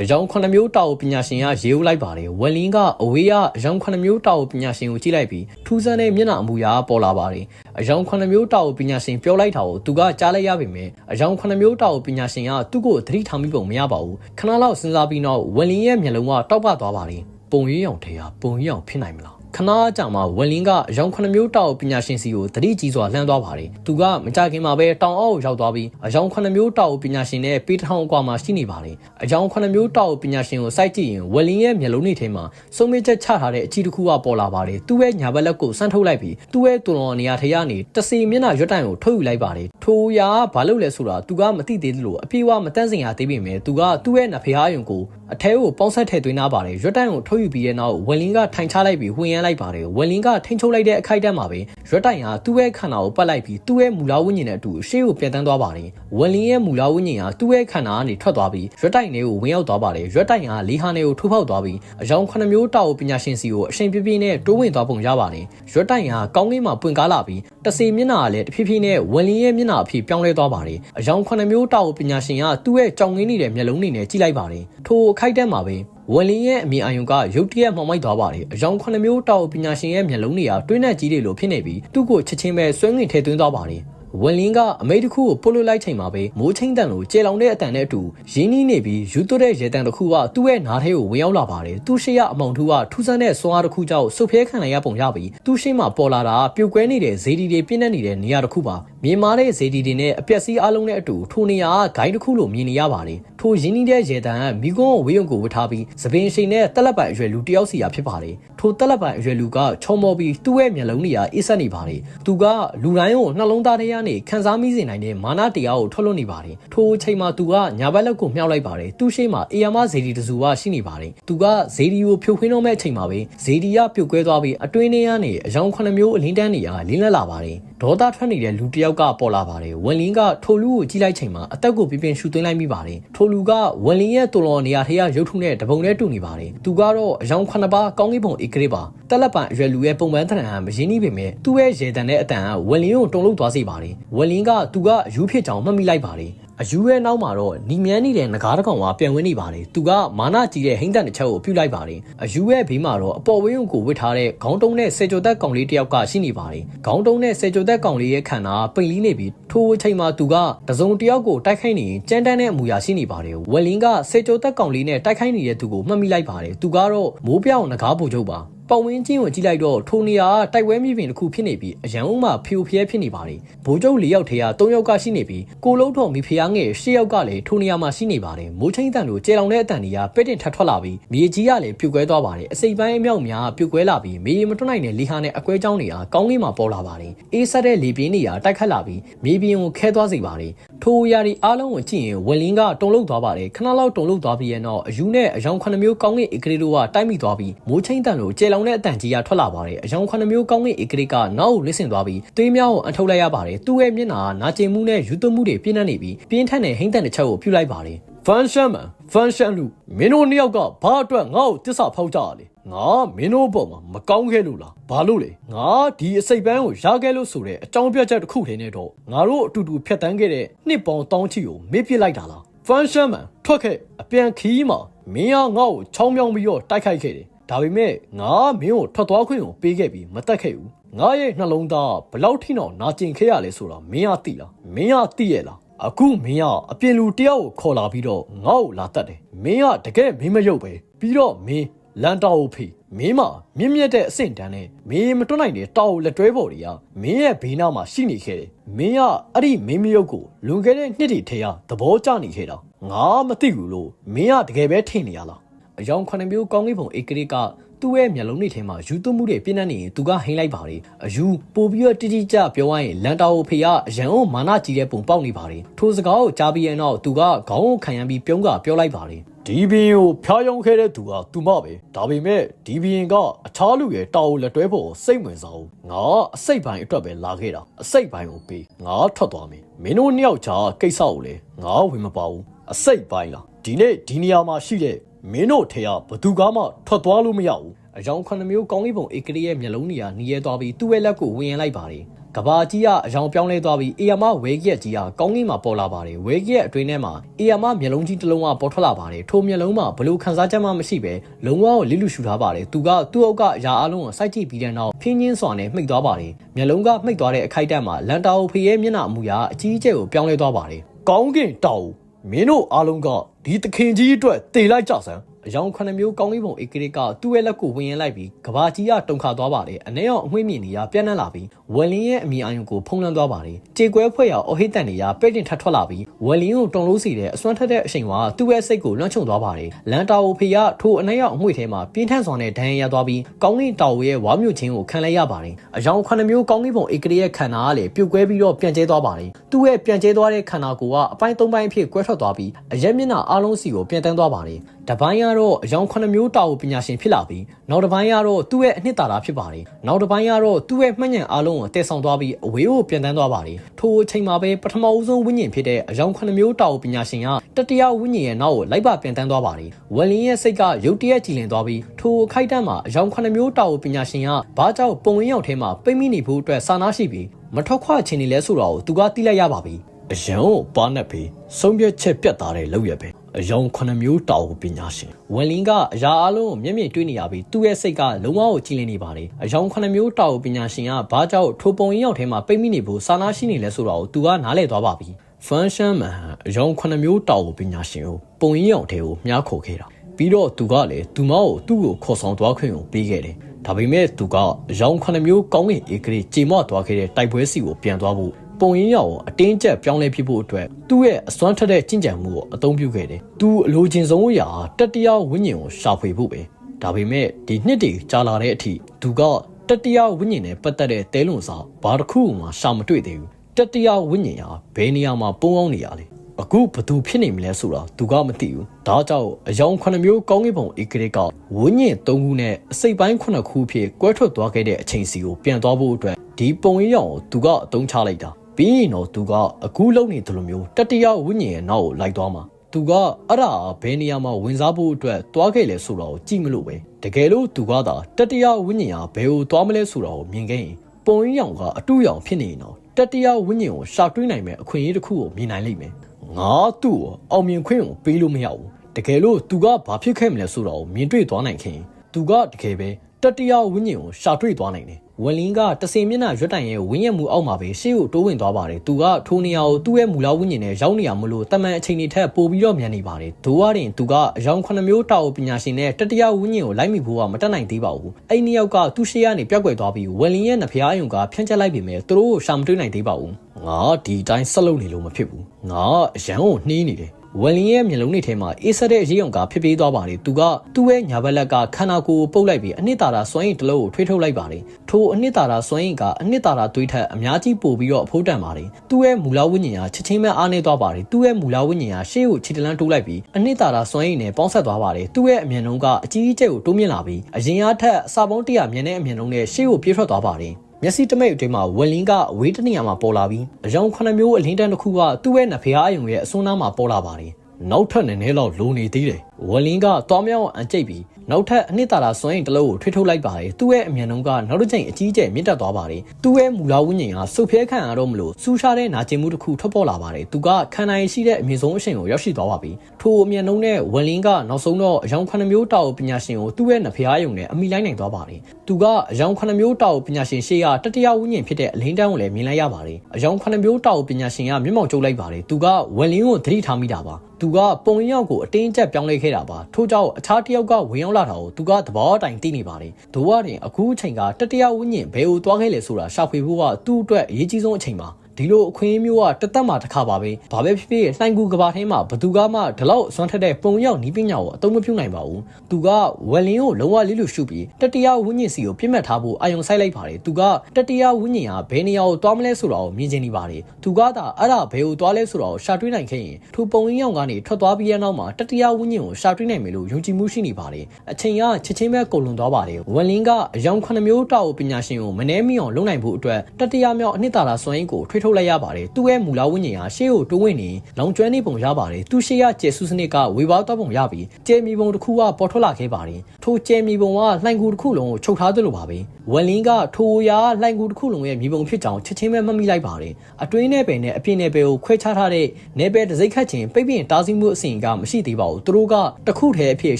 အယောင်9မျိုးတောက်ပညာရှင်ကရေဦးလိုက်ပါတယ်ဝက်လင်းကအဝေးကအယောင်9မျိုးတောက်ပညာရှင်ကိုကြည့်လိုက်ပြီးထူးဆန်းတဲ့မျက်နှာအမူအရာပေါ်လာပါတယ်အယောင်9မျိုးတောက်ပညာရှင်ပြောလိုက်တာကိုသူကကြားလိုက်ရပေမဲ့အယောင်9မျိုးတောက်ပညာရှင်ကသူ့ကိုသတိထားမိပုံမရပါဘူးခဏလောက်စဉ်းစားပြီးနောက်ဝက်လင်းရဲ့မျက်လုံးကတောက်ပသွားပါတယ်ပုံရိပ်အောင်ထေဟာပုံရိပ်အောင်ဖြစ်နိုင်မလား ခဏကြာမှဝက်လင်းကအယောင်9မျိုးတောက်ပညာရှင်စီကိုတတိကြီးစွာလှမ်းသွားပါတယ်။သူကမကြခင်မှာပဲတောင်အောက်ကိုရောက်သွားပြီးအယောင်9မျိုးတောက်ပညာရှင်နဲ့ပေတထောင်အကွာမှာရှိနေပါတယ်။အယောင်9မျိုးတောက်ပညာရှင်ကိုစိုက်ကြည့်ရင်ဝက်လင်းရဲ့မျက်လုံးတွေထဲမှာစုံမချက်ချထားတဲ့အချီတစ်ခုကပေါ်လာပါတယ်။သူ့ရဲ့ညာဘက်လက်ကိုစမ်းထုတ်လိုက်ပြီးသူ့ရဲ့တူလွန်နေရာထဲကနေတစီမျက်နှာရွတ်တိုင်ကိုထုတ်ယူလိုက်ပါတယ်။ထိုရာဘာလို့လဲဆိုတာသူကမသိသေးသလိုအပြေးဝမတန့်စင်ရသေးပေမဲ့သူကသူ့ရဲ့နဖေဟာယုံကို အထဲကိုပေါင်းဆက်ထည့်သွင်းထားပါတယ်။ရွတ်တိုင်ကိုထုတ်ယူပြီးတဲ့နောက်ဝက်လင်းကထိုင်ချလိုက်ပြီးဝင်ရမ်းလိုက်ပါတယ်။ဝက်လင်းကထိန်ချုပ်လိုက်တဲ့အခိုက်အတန့်မှာပဲရွက်တိုင်ဟာသူ့ရဲ့ခန္ဓာကိုပတ်လိုက်ပြီးသူ့ရဲ့မူလဝိညာဉ်နဲ့အတူရှေ့ကိုပြန်တန်းသွားပါတယ်။ဝက်လင်းရဲ့မူလဝိညာဉ်ဟာသူ့ရဲ့ခန္ဓာကနေထွက်သွားပြီးရွက်တိုင်လေးကိုဝင်ရောက်သွားပါတယ်။ရွက်တိုင်ဟာလေးဟာနေကိုထိုးဖောက်သွားပြီးအယောင်9မျိုးတောက်ပညာရှင်စီကိုအရှင်ပြပြနဲ့တိုးဝင်သွားပုံရပါတယ်။ရွက်တိုင်ဟာကောင်းကင်မှာပွင့်ကားလာပြီးတစီမျက်နှာကလည်းတဖြည်းဖြည်းနဲ့ဝက်လင်းရဲ့မျက်နှာအဖြစ်ပြောင်းလဲသွားပါတယ်။အယောင်9မျိုးတောက်ပညာရှင်ကသူ့ရဲ့ကြောင်ငင်းနေတဲ့မျက်လုံးတွေနဲ့ကြည့်လိုက်ပါတယ်။ထိုအခိုက်အတန့်မှာပဲဝယ်လင်းရဲ့အမြင်အာရုံကရုတ်တရက်မှောင်မိုက်သွားပါတယ်။အယောင်9မျိုးတောက်ပညာရှင်ရဲ့မျက်လုံးတွေကတွင်းနဲ့ကြီးတွေလိုဖြစ်နေပြီးသူ့ကိုချက်ချင်းပဲဆွဲငင်ထဲသွင်းသွားပါတယ်။ဝက်လင်းကအမိတ်တစ်ခုကိုပို့လွှတ်လိုက်ချိန်မှာပဲမိုးချင်းတန်လိုကျေလောင်တဲ့အတန်နဲ့အတူရင်းနှီးနေပြီးယူသွတဲ့ရေတန်တစ်ခုကသူ့ရဲ့နားထဲကိုဝင်ရောက်လာပါတယ်။သူ့ရှိရအမောင်ထူးကထူးဆန်းတဲ့စွမ်းအားတစ်ခုကြောင့်စုပ်ဖျဲခံလိုက်ရပုံရပြီးသူ့ရှိမှပေါ်လာတာပြုတ်ကွဲနေတဲ့ဇေဒီတွေပြင်းနေနေတဲ့နေရာတစ်ခုပါ။မြေမားတဲ့ဇေဒီတွေနဲ့အပျက်စီးအလုံးနဲ့အတူထိုနေရာကဂိုင်းတစ်ခုလိုမြင်နေရပါတယ်။ ထိုရင်းနှီးတဲ့ရေတန်ကမိကွန်းကိုဝေးရုံကိုဝတ်ထားပြီးသပင်ရှိန်နဲ့တက်လက်ပိုင်အရွယ်လူတယောက်စီရာဖြစ်ပါတယ်။ထိုတက်လက်ပိုင်အရွယ်လူကချုံမော်ပြီးသူ့ရဲ့မျက်လုံးတွေကအေးဆက်နေပါတယ်။သူကလူတိုင်းကိုနှလုံးသားထဲကနေခံစားမိစေစေနိုင်တဲ့မာနတရားကိုထွက်လွတ်နေပါတယ်။ထိုအချိန်မှာသူကညာဘက်လက်ကိုမြှောက်လိုက်ပါတယ်။သူ့ရှိမှအေယာမဇေဒီတစုကရှိနေပါတယ်။သူကဇေဒီကိုဖြိုခွင်းတော့မဲ့အချိန်မှာပဲဇေဒီကပြုတ်ကွဲသွားပြီးအတွင်းထဲကနေအယောင်9မျိုးအလင်းတန်းနေရလင်းလက်လာပါတယ်။ ဒေါသထွက်နေတဲ့လူတစ်ယောက်ကပေါ်လာပါတယ်။ဝန်လင်းကထိုလူကိုကြည့်လိုက်ချိန်မှာအသက်ကိုပြင်းပြင်းရှူသွင်းလိုက်မိပါတယ်။ထိုလူကဝန်လင်းရဲ့တူလော်နေရာထဲကရုပ်ထုနဲ့တပုံနဲ့တူနေပါတယ်။သူကတော့အယောင်9ပါးကောင်းကင်ဘုံဧကရစ်ပါ။တက်လက်ပံအရွယ်လူရဲ့ပုံမှန်တရံမရင်းနှီးပေမဲ့သူ့ရဲ့ရေတံတဲ့အတန်ကဝန်လင်းကိုတုံလို့သွားစေပါတယ်။ဝန်လင်းကသူကအယူဖြစ်ကြောင်မှတ်မိလိုက်ပါတယ် အယူရဲ့နောက်မှာတော့ညီမြန်းနေတဲ့ငကားတစ်ကောင်ကပြန်ဝင်နေပါတယ်သူကမာနကြီးတဲ့ဟိမ့်တန်တစ်ချက်ကိုပြုတ်လိုက်ပါတယ်အယူရဲ့ဘေးမှာတော့အပေါ်ဝင်းကိုဝစ်ထားတဲ့ခေါင်းတုံးနဲ့ဆယ်ကျော်သက်ကောင်လေးတစ်ယောက်ကရှိနေပါတယ်ခေါင်းတုံးနဲ့ဆယ်ကျော်သက်ကောင်လေးရဲ့ခန္ဓာပိန်လီနေပြီးထိုအချိန်မှာသူကတစုံတစ်ယောက်ကိုတိုက်ခိုက်နေရင်ကြမ်းတမ်းတဲ့အမူအရာရှိနေပါတယ်ဝက်လင်းကဆယ်ကျော်သက်ကောင်လေးနဲ့တိုက်ခိုက်နေတဲ့သူကိုမှတ်မိလိုက်ပါတယ်သူကတော့မိုးပြောင်ငကားပူချုပ်ပါ ပတ်ဝန်းကျင်းကိုကြည့်လိုက်တော့ထိုနေရာကတိုက်ပွဲမြေပြင်တစ်ခုဖြစ်နေပြီးအရန်ဦးမှာဖျို့ဖျဲဖြစ်နေပါတယ်ဘိုးကျုပ်၄ယောက်ထဲက၃ယောက်ကရှိနေပြီးကိုလုံးတော်မိဖုရားငယ်၈ယောက်ကလည်းထိုနေရာမှာရှိနေပါတယ်မိုးချင်းတန်တို့ကျေလောင်တဲ့အတန်တွေကပဲ့တင်ထပ်ထွက်လာပြီးမြေကြီးကလည်းပြုတ်ကွဲသွားပါတယ်အစိပ်ပိုင်းအမြောက်များပြုတ်ကွဲလာပြီးမေးမတွနိုင်တဲ့လေဟာနဲ့အကွဲကြောင်းတွေကကောင်းကင်မှာပေါ်လာပါတယ်အေးဆက်တဲ့လေပြင်းတွေကတိုက်ခတ်လာပြီးမြေပြင်ကိုခဲသွားစေပါတယ်ထိုအရာဒီအားလုံးကိုကြည့်ရင်ဝလင်းကတုံလုသွားပါတယ်ခဏလောက်တုံလုသွားပြီးရဲ့နောက်အယူနဲ့အယောင်ခုနှစ်မျိုးကောင်းကင်ဧကရေတို့ကတိုက်မိသွားပြီးမိုးချင်းတန်တို့ကျေလောင်တဲ့အတန်ကြီးကထွက်လာပါတယ်အယောင်ခုနှစ်မျိုးကောင်းကင်ဧကရေကနောက်ကိုလစ်ဆင်သွားပြီးသွေးများကိုအထုတ်လိုက်ရပါတယ်သူ့ရဲ့မျက်နှာကနာကျင်မှုနဲ့ယူသွမှုတွေပြင်းထန်နေပြီးပြင်းထန်တဲ့ဟိမ့်တန်တစ်ချက်ကိုပြုတ်လိုက်ပါတယ်ဖန်ရှန်မန်ဖန်ရှန်လူမင်းတို့နှစ်ယောက်ကဘာအတွက်ငါ့ကိုတစ္ဆာဖောက်ကြရလဲငါမင်းတို့ဘောမှာမကောင်းခဲ့လို့လားဘာလို့လဲငါဒီအစိတ်ပန်းကိုရခဲ့လို့ဆိုတဲ့အကြောင်းပြချက်တစ်ခုတည်းနဲ့တော့ငါတို့အတူတူဖြတ်တန်းခဲ့တဲ့နှစ်ပေါင်းတောင်းချီကိုမေ့ပစ်လိုက်တာလားဖန်ရှန်မန်ထွက်ခဲ့အပြန်ခီးမှာမင်းကငါ့ကိုချောင်းမြောင်းပြီးတော့တိုက်ခိုက်ခဲ့တယ် ဒါပေမဲ့ငါမင်းကိုထွက်သွားခွင့်ကိုပေးခဲ့ပြီးမတက်ခဲ့ဘူးငါရဲ့နှလုံးသားဘလောက်ထိတော့နာကျင်ခဲ့ရလဲဆိုတာမင်းကသိလားမင်းကသိရဲ့လားအခုမင်းကအပြင်လူတယောက်ကိုခေါ်လာပြီးတော့ငါ့ကိုလာတတ်တယ်မင်းကတကယ်မင်းမရုပ်ပဲပြီးတော့မင်းလန်တာကိုဖေးမင်းမမြင့်မြတ်တဲ့အဆင့်တန်းနဲ့မင်းမတွန်းနိုင်တဲ့တောက်လက်တွဲပေါ်တွေကမင်းရဲ့ဘေးနားမှာရှိနေခဲ့တယ်မင်းကအဲ့ဒီမင်းမရုပ်ကိုလွန်ခဲ့တဲ့နှစ်တွေထဲကသဘောကျနေခဲ့တာငါမသိဘူးလို့မင်းကတကယ်ပဲထင်နေရလား အယောင်ခုနှစ်မျိုးကောင်းကင်ဘုံဧကရိကသူ့ရဲ့မျက်လုံးတွေထဲမှာယူသွမှုတွေပြင်းနေရင်သူကဟိမ့်လိုက်ပါတယ်အယူပို့ပြီးတော့တိတိကျပြောရရင်လန်တာကိုဖေကအရန်အောင်မာနကြီးတဲ့ပုံပေါက်နေပါတယ်ထိုစကားကိုကြားပြီးရင်တော့သူကခေါင်းကိုခံရန်ပြီးပြုံးကပြောလိုက်ပါတယ်ဒီဘင်းကိုဖျားယောင်းခဲ့တဲ့သူကသူမပဲဒါပေမဲ့ဒီဘင်းကအခြားလူရဲ့တာကိုလက်တွဲဖို့စိတ်ဝင်စားဘူးငါအစိတ်ပိုင်းအတွက်ပဲလာခဲ့တာအစိတ်ပိုင်းကိုပေးငါထွက်သွားမယ်မင်းတို့နှစ်ယောက်ကြားကိစ္စကိုလေငါဝင်မပါဘူးအစိတ်ပိုင်းလားဒီနေ့ဒီနေရာမှာရှိတဲ့ မင်းတို့ထဲကဘသူကမှထွက်သွားလို့မရဘူးအယောင်ခုနှစ်မျိုးကောင်းကင်ဘုံဧကရီရဲ့မျက်လုံးတွေကနီးရဲသွားပြီးသူ့ရဲ့လက်ကိုဝင်ရင်လိုက်ပါတယ်ကဘာကြီးကအယောင်ပြောင်းလဲသွားပြီးအေယာမဝဲကြီးကြီးကကောင်းကင်မှာပေါ်လာပါတယ်ဝဲကြီးရဲ့အတွင်းထဲမှာအေယာမမျက်လုံးကြီးတစ်လုံးကပေါ်ထွက်လာပါတယ်ထိုမျက်လုံးမှာဘလို့ခန်းစားချက်မှမရှိပဲလုံးဝကိုလိလူရှူထားပါတယ်သူကသူ့အုပ်ကအရာအလုံးကိုစိုက်ကြည့်ပြီးတဲ့နောက်ဖြင်းချင်းစွာနဲ့မှိတ်သွားပါတယ်မျက်လုံးကမှိတ်သွားတဲ့အခိုက်အတန့်မှာလန်တာအိုဖေရဲ့မျက်နှာအမူအရာအကြီးအကျယ်ကိုပြောင်းလဲသွားပါတယ်ကောင်းကင်တောက်မင်းတို့အားလုံးက ဒီသခင်ကြီးအတွက်တေလိုက်ကြစမ်းအယောင်ခုနှစ်မျိုးကောင်းကင်ဘုံဧကရိကသူ့ရဲ့လက်ကိုဝင်ရင်လိုက်ပြီးကဘာကြီးကတုန်ခါသွားပါတယ်အနဲအောင်အမွှေးမြင့်နေရပြန့်နှံ့လာပြီးဝယ်လင်းရဲ့အမိအာယုံကိုဖုံးလွှမ်းသွားပါတယ်ကြေကွဲဖွဲ့ရအဟိတန်နေရပဲ့တင်ထပ်ထွက်လာပြီးဝယ်လင်းကိုတုံလို့စီတဲ့အစွမ်းထက်တဲ့အချိန်မှာသူ့ရဲ့စိတ်ကိုလွှမ်းခြုံသွားပါတယ်လန်တာအိုဖေကထိုအနဲအောင်အမွှေးထဲမှာပြင်းထန်စွာနဲ့ဒဏ်ရာရသွားပြီးကောင်းကင်တောင်ရဲ့ဝါမြို့ချင်းကိုခံလိုက်ရပါတယ်အယောင်ခုနှစ်မျိုးကောင်းကင်ဘုံဧကရိရဲ့ခန္ဓာကလည်းပြုတ်ကွဲပြီးတော့ပြန်ကျဲသွားပါတယ်သူ့ရဲ့ပြန်ကျဲသွားတဲ့ခန္ဓာကိုယ်ကအပိုင်း၃ပိုင်းအဖြစ်ကွဲထွက်သွားပြီးအရက်မျက်နှာအားလုံးစီကိုပြန်တန်းသွားပါတယ်တပိုင်းကတော့အယောင်ခုနှစ်မျိုးတာဝပညာရှင်ဖြစ်လာပြီးနောက်တစ်ပိုင်းကတော့သူ့ရဲ့အနှစ်သာရဖြစ်ပါတယ်နောက်တစ်ပိုင်းကတော့သူ့ရဲ့မှတ်ဉာဏ်အားလုံးကိုတည်ဆောင်သွားပြီးအဝေးကိုပြန်တန်းသွားပါတယ်ထိုအချိန်မှာပဲပထမဦးဆုံးဝိညာဉ်ဖြစ်တဲ့အယောင်ခုနှစ်မျိုးတာဝပညာရှင်ကတတိယဝိညာဉ်ရဲ့နောက်ကိုလိုက်ပါပြန်တန်းသွားပါတယ်ဝယ်လင်းရဲ့စိတ်ကရုတ်တရက်ကြည်လင်သွားပြီးထိုအခိုက်အတန့်မှာအယောင်ခုနှစ်မျိုးတာဝပညာရှင်ကဘာကြောင့်ပုံရင်းရောက်ထဲမှာပိတ်မိနေဖို့အတွက်စာနာရှိပြီးမထွက်ခွချင်နေလဲဆိုတော့သူကသိလိုက်ရပါပြီအယံကိုပါနဲ့ဖေးဆုံးဖြတ်ချက်ပြတ်သားတဲ့လောက်ရပဲ အယောင်ခုနှစ်မျိုးတာဝပညာရှင်ဝန်လင်းကအရာအလုံးကိုမျက်မြင်တွေ့နေရပြီးသူ့ရဲ့စိတ်ကလုံးဝကိုကြည်လင်နေပါတယ်အယောင်ခုနှစ်မျိုးတာဝပညာရှင်ကဘာကြောင့်ထိုပုံရင်းရောက်ထဲမှာပိတ်မိနေဖို့စာနာရှိနေလဲဆိုတော့သူကနားလည်သွားပါပြီဖန်ရှန်မန်အယောင်ခုနှစ်မျိုးတာဝပညာရှင်ကိုပုံရင်းရောက်ထဲကိုမြားခေါ်ခဲ့တာပြီးတော့သူကလည်းသူမကိုသူ့ကိုခေါ်ဆောင်သွားခွင့်ကိုပေးခဲ့တယ်ဒါပေမဲ့သူကရောင်ခုနှစ်မျိုးကောင်းကင်ဧကရေကြေမွသွားခဲ့တဲ့တိုက်ပွဲစီကိုပြန်သွားဖို့ ပုံရင်းရောက်အတင်းကျပ်ပြောင်းလဲဖြစ်ဖို့အတွက်သူ့ရဲ့အစွမ်းထက်တဲ့ကြင်ကြံမှုကိုအသုံးပြုခဲ့တယ်။သူအလိုချင်ဆုံးအရာတတိယဝိညာဉ်ကိုရှာဖွေဖို့ပဲ။ဒါပေမဲ့ဒီနှစ်တည်းကြာလာတဲ့အထိသူကတတိယဝိညာဉ်နဲ့ပတ်သက်တဲ့တဲလွန်စာဘာတစ်ခုမှရှာမတွေ့သေးဘူး။တတိယဝိညာဉ်ဟာဘယ်နေရာမှာပုံအောင်နေရလဲ။အခုဘသူဖြစ်နေမလဲဆိုတာသူကမသိဘူး။ဒါကြောင့်အယောင်ခုနှစ်မျိုးကောင်းကင်ဘုံဧကရေကဝိညာဉ်၃ခုနဲ့အစိတ်ပိုင်းခုနှစ်ခုဖြစ်ကွဲထွက်သွားခဲ့တဲ့အချိန်စီကိုပြန်သွားဖို့အတွက်ဒီပုံရင်းရောင်ကိုသူကအသုံးချလိုက်တာ။ ပြီးရင်တော့သူကအခုလုံနေတယ်လို့မျိုးတတိယဝိညာဉ်ရဲ့နောက်ကိုလိုက်သွားမှာသူကအဲ့ဒါဘယ်နေရာမှာဝင်စားဖို့အတွက်တွားခဲ့လဲဆိုတော့ကြည့်မလို့ပဲတကယ်လို့သူကသာတတိယဝိညာဉ်ဟာဘယ်ကိုတွားမလဲဆိုတော့မြင်ခဲ့ရင်ပုံရင်းရောင်ကအတူရောင်ဖြစ်နေရင်တော့တတိယဝိညာဉ်ကိုရှာတွေးနိုင်မဲ့အခွင့်အရေးတစ်ခုကိုမြင်နိုင်လိမ့်မယ်ငါသူ့ကိုအောင်မြင်ခွင့်ကိုပေးလို့မရဘူးတကယ်လို့သူကဘာဖြစ်ခဲ့မလဲဆိုတော့မြင်တွေ့သွားနိုင်ခင်သူကတကယ်ပဲတတိယဝိညာဉ်ကိုရှာတွေ့သွားနိုင်တယ် ဝလင်းကတစင်မျက်နှာရွတ်တိုင်ရဲ့ဝင်းရမှုအောက်မှာပဲရှေ့ကိုတိုးဝင်သွားပါတယ်သူကထိုနေရာကိုသူ့ရဲ့မူလဝင်းကျင်နဲ့ရောက်နေရမလို့တမန်အချိန်တွေထက်ပိုပြီးတော့မြန်နေပါတယ်ဒိုးဝရင်သူကအယောင်9မျိုးတာဝပညာရှင်နဲ့တတိယဝင်းကျင်ကိုလိုက်မိဖို့ကမတက်နိုင်သေးပါဘူးအဲ့ဒီယောက်ကသူ့ရှေ့ကနေပြောက်ကွယ်သွားပြီးဝလင်းရဲ့နှဖျားယုံကဖြန့်ချက်လိုက်ပေမဲ့သူတို့ကိုရှာမတွေ့နိုင်သေးပါဘူးငါဒီတိုင်းဆက်လုပ်နေလို့မဖြစ်ဘူးငါအရန်ကိုနှီးနေတယ် ဝလင်းရဲ့မျက်လုံးတွေထဲမှာအေးဆက်တဲ့ရေုံကဖြစ်ပေးသွားပါတယ်သူကသူ့ရဲ့ညာဘက်လက်ကခန္ဓာကိုယ်ကိုပုတ်လိုက်ပြီးအနှစ်သာရစွမ်းရည်တစ်လုံးကိုထွေးထုတ်လိုက်ပါတယ်ထိုအနှစ်သာရစွမ်းရည်ကအနှစ်သာရသွေးထက်အများကြီးပိုပြီးတော့အဖိုးတန်ပါတယ်သူ့ရဲ့မူလဝိညာဉ်ဟာချက်ချင်းပဲအားနေသွားပါတယ်သူ့ရဲ့မူလဝိညာဉ်ဟာရှေ့ကိုခြေတလန်းတိုးလိုက်ပြီးအနှစ်သာရစွမ်းရည်နဲ့ပေါင်းဆက်သွားပါတယ်သူ့ရဲ့အမြင်လုံးကအကြီးအကျယ်ကိုတိုးမြင့်လာပြီးအရင်အားထက်အစာပေါင်းတရာမြင်တဲ့အမြင်လုံးနဲ့ရှေ့ကိုပြေးထွက်သွားပါတယ် မျက်စိတမိတ်အတွင်းမှာဝလင်းကအဝေးတနေရာမှာပေါ်လာပြီးအယောင်9မျိုးအလင်းတန်းတစ်ခုကသူ့ရဲ့နှဖျားအယုံရဲ့အစွန်းနားမှာပေါ်လာပါတယ်နောက်ထပ်နည်းနည်းလောက်လိုနေသေးတယ်ဝလင်းကသွားမြောင်းအကြိတ်ပြီး နောက်ထပ်အနှစ်သာရစွမ်းရင်တစ်လုံးကိုထွေးထုတ်လိုက်ပါတယ်သူ့ရဲ့အမြန်နှုန်းကနောက်တစ်ချိန်အကြီးအကျယ်မြင့်တက်သွားပါတယ်သူ့ရဲ့မူလဝိညာဉ်ဟာစုပ်ဖျဲခံရတော့မလို့စူးရှားတဲ့နာကျင်မှုတစ်ခုထွက်ပေါ်လာပါတယ်သူကခန္ဓာရည်ရှိတဲ့အမြင့်ဆုံးအချိန်ကိုရောက်ရှိသွားပါပြီထိုအမြန်နှုန်းနဲ့ဝလင်းကနောက်ဆုံးတော့အယောင်9မျိုးတာဝပညာရှင်ကိုသူ့ရဲ့နှဖျားယုံနဲ့အမိလိုက်နိုင်သွားပါတယ်သူကအယောင်9မျိုးတာဝပညာရှင်ရှေ့ကတတိယဝိညာဉ်ဖြစ်တဲ့အလင်းတန်းကိုလည်းမြင်လိုက်ရပါတယ်အယောင်9မျိုးတာဝပညာရှင်ကမျက်မှောက်ကျုပ်လိုက်ပါတယ်သူကဝလင်းကိုသတိထားမိတာပါ သူကပုံရောက်ကိုအတင်းကျပ်ပြောင်းလဲခဲ့တာပါထို့ကြောင့်အခြားတစ်ယောက်ကဝင်ရောက်လာတာကိုသူကသဘောအတိုင်းသိနေပါတယ်ဒို့ဝရင်အခုအချိန်ကတတိယဝိညာဉ်ဘယ်ကိုသွားခဲ့လဲဆိုတာရှာဖွေဖို့ကသူ့အတွက်အရေးကြီးဆုံးအချိန်ပါ ဒီလိုအခွင့်အရေးမျိုးကတသက်မှတစ်ခါပါပဲဘာပဲဖြစ်ဖြစ်လှိုင်ကူကဘာထဲမှာဘသူကမှဒီလောက်အစွမ်းထက်တဲ့ပုံရောက်နီးပညာကိုအသုံးမပြုနိုင်ပါဘူးသူကဝယ်လင်းကိုလုံးဝလေးလို့ရှုပြီးတတိယဝိညာဉ်စီကိုပြစ်မှတ်ထားဖို့အာယုံဆိုင်လိုက်ပါတယ်သူကတတိယဝိညာဉ်ဟာဘယ်နေရာကိုသွားမလဲဆိုတာကိုမြင်ချင်နေပါတယ်သူကသာအဲ့ဒါဘယ်ကိုသွားလဲဆိုတာကိုရှာတွေးနိုင်ခဲ့ရင်ထိုပုံရင်းရောက်ကနေထွက်သွားပြီးတဲ့နောက်မှာတတိယဝိညာဉ်ကိုရှာတွေးနိုင်မယ်လို့ယုံကြည်မှုရှိနေပါတယ်အချိန်ကချက်ချင်းပဲကုန်လွန်သွားပါတယ်ဝယ်လင်းကအယောင်9မျိုးတာကိုပညာရှင်ကိုမနှဲမိအောင်လုပ်နိုင်ဖို့အတွက်တတိယမြောက်အနှစ်သာရစွမ်းရည်ကိုထွေးထုတ်လိုက်ရပါတယ်သူ့ရဲ့မူလဝိညာဉ်ဟာရှေ့ကိုတိုးဝင်နေလောင်ကျွမ်းနေပုံရပါတယ်သူရှေ့ကကျဲဆူစနစ်ကဝေဘာတော့ပုံရပြီးကျဲမီပုံတစ်ခုကပေါ်ထွက်လာခဲ့ပါတယ်ထိုကျဲမီပုံကလှိုင်ကူတစ်ခုလုံးကိုချုပ်ထားသလိုပါပဲဝယ်လင်းကထိုရာလှိုင်ကူတစ်ခုလုံးရဲ့မီပုံဖြစ်ကြောင်းချက်ချင်းပဲမမိလိုက်ပါတယ်အတွင်းနယ်ပယ်နဲ့အပြင်နယ်ပယ်ကိုခွဲခြားထားတဲ့နယ်ပယ်တစ်စိတ်ခတ်ချင်းပိတ်ပင်တားဆီးမှုအစဉ်ကမရှိသေးပါဘူးသူတို့ကတခုတည်းအဖြစ်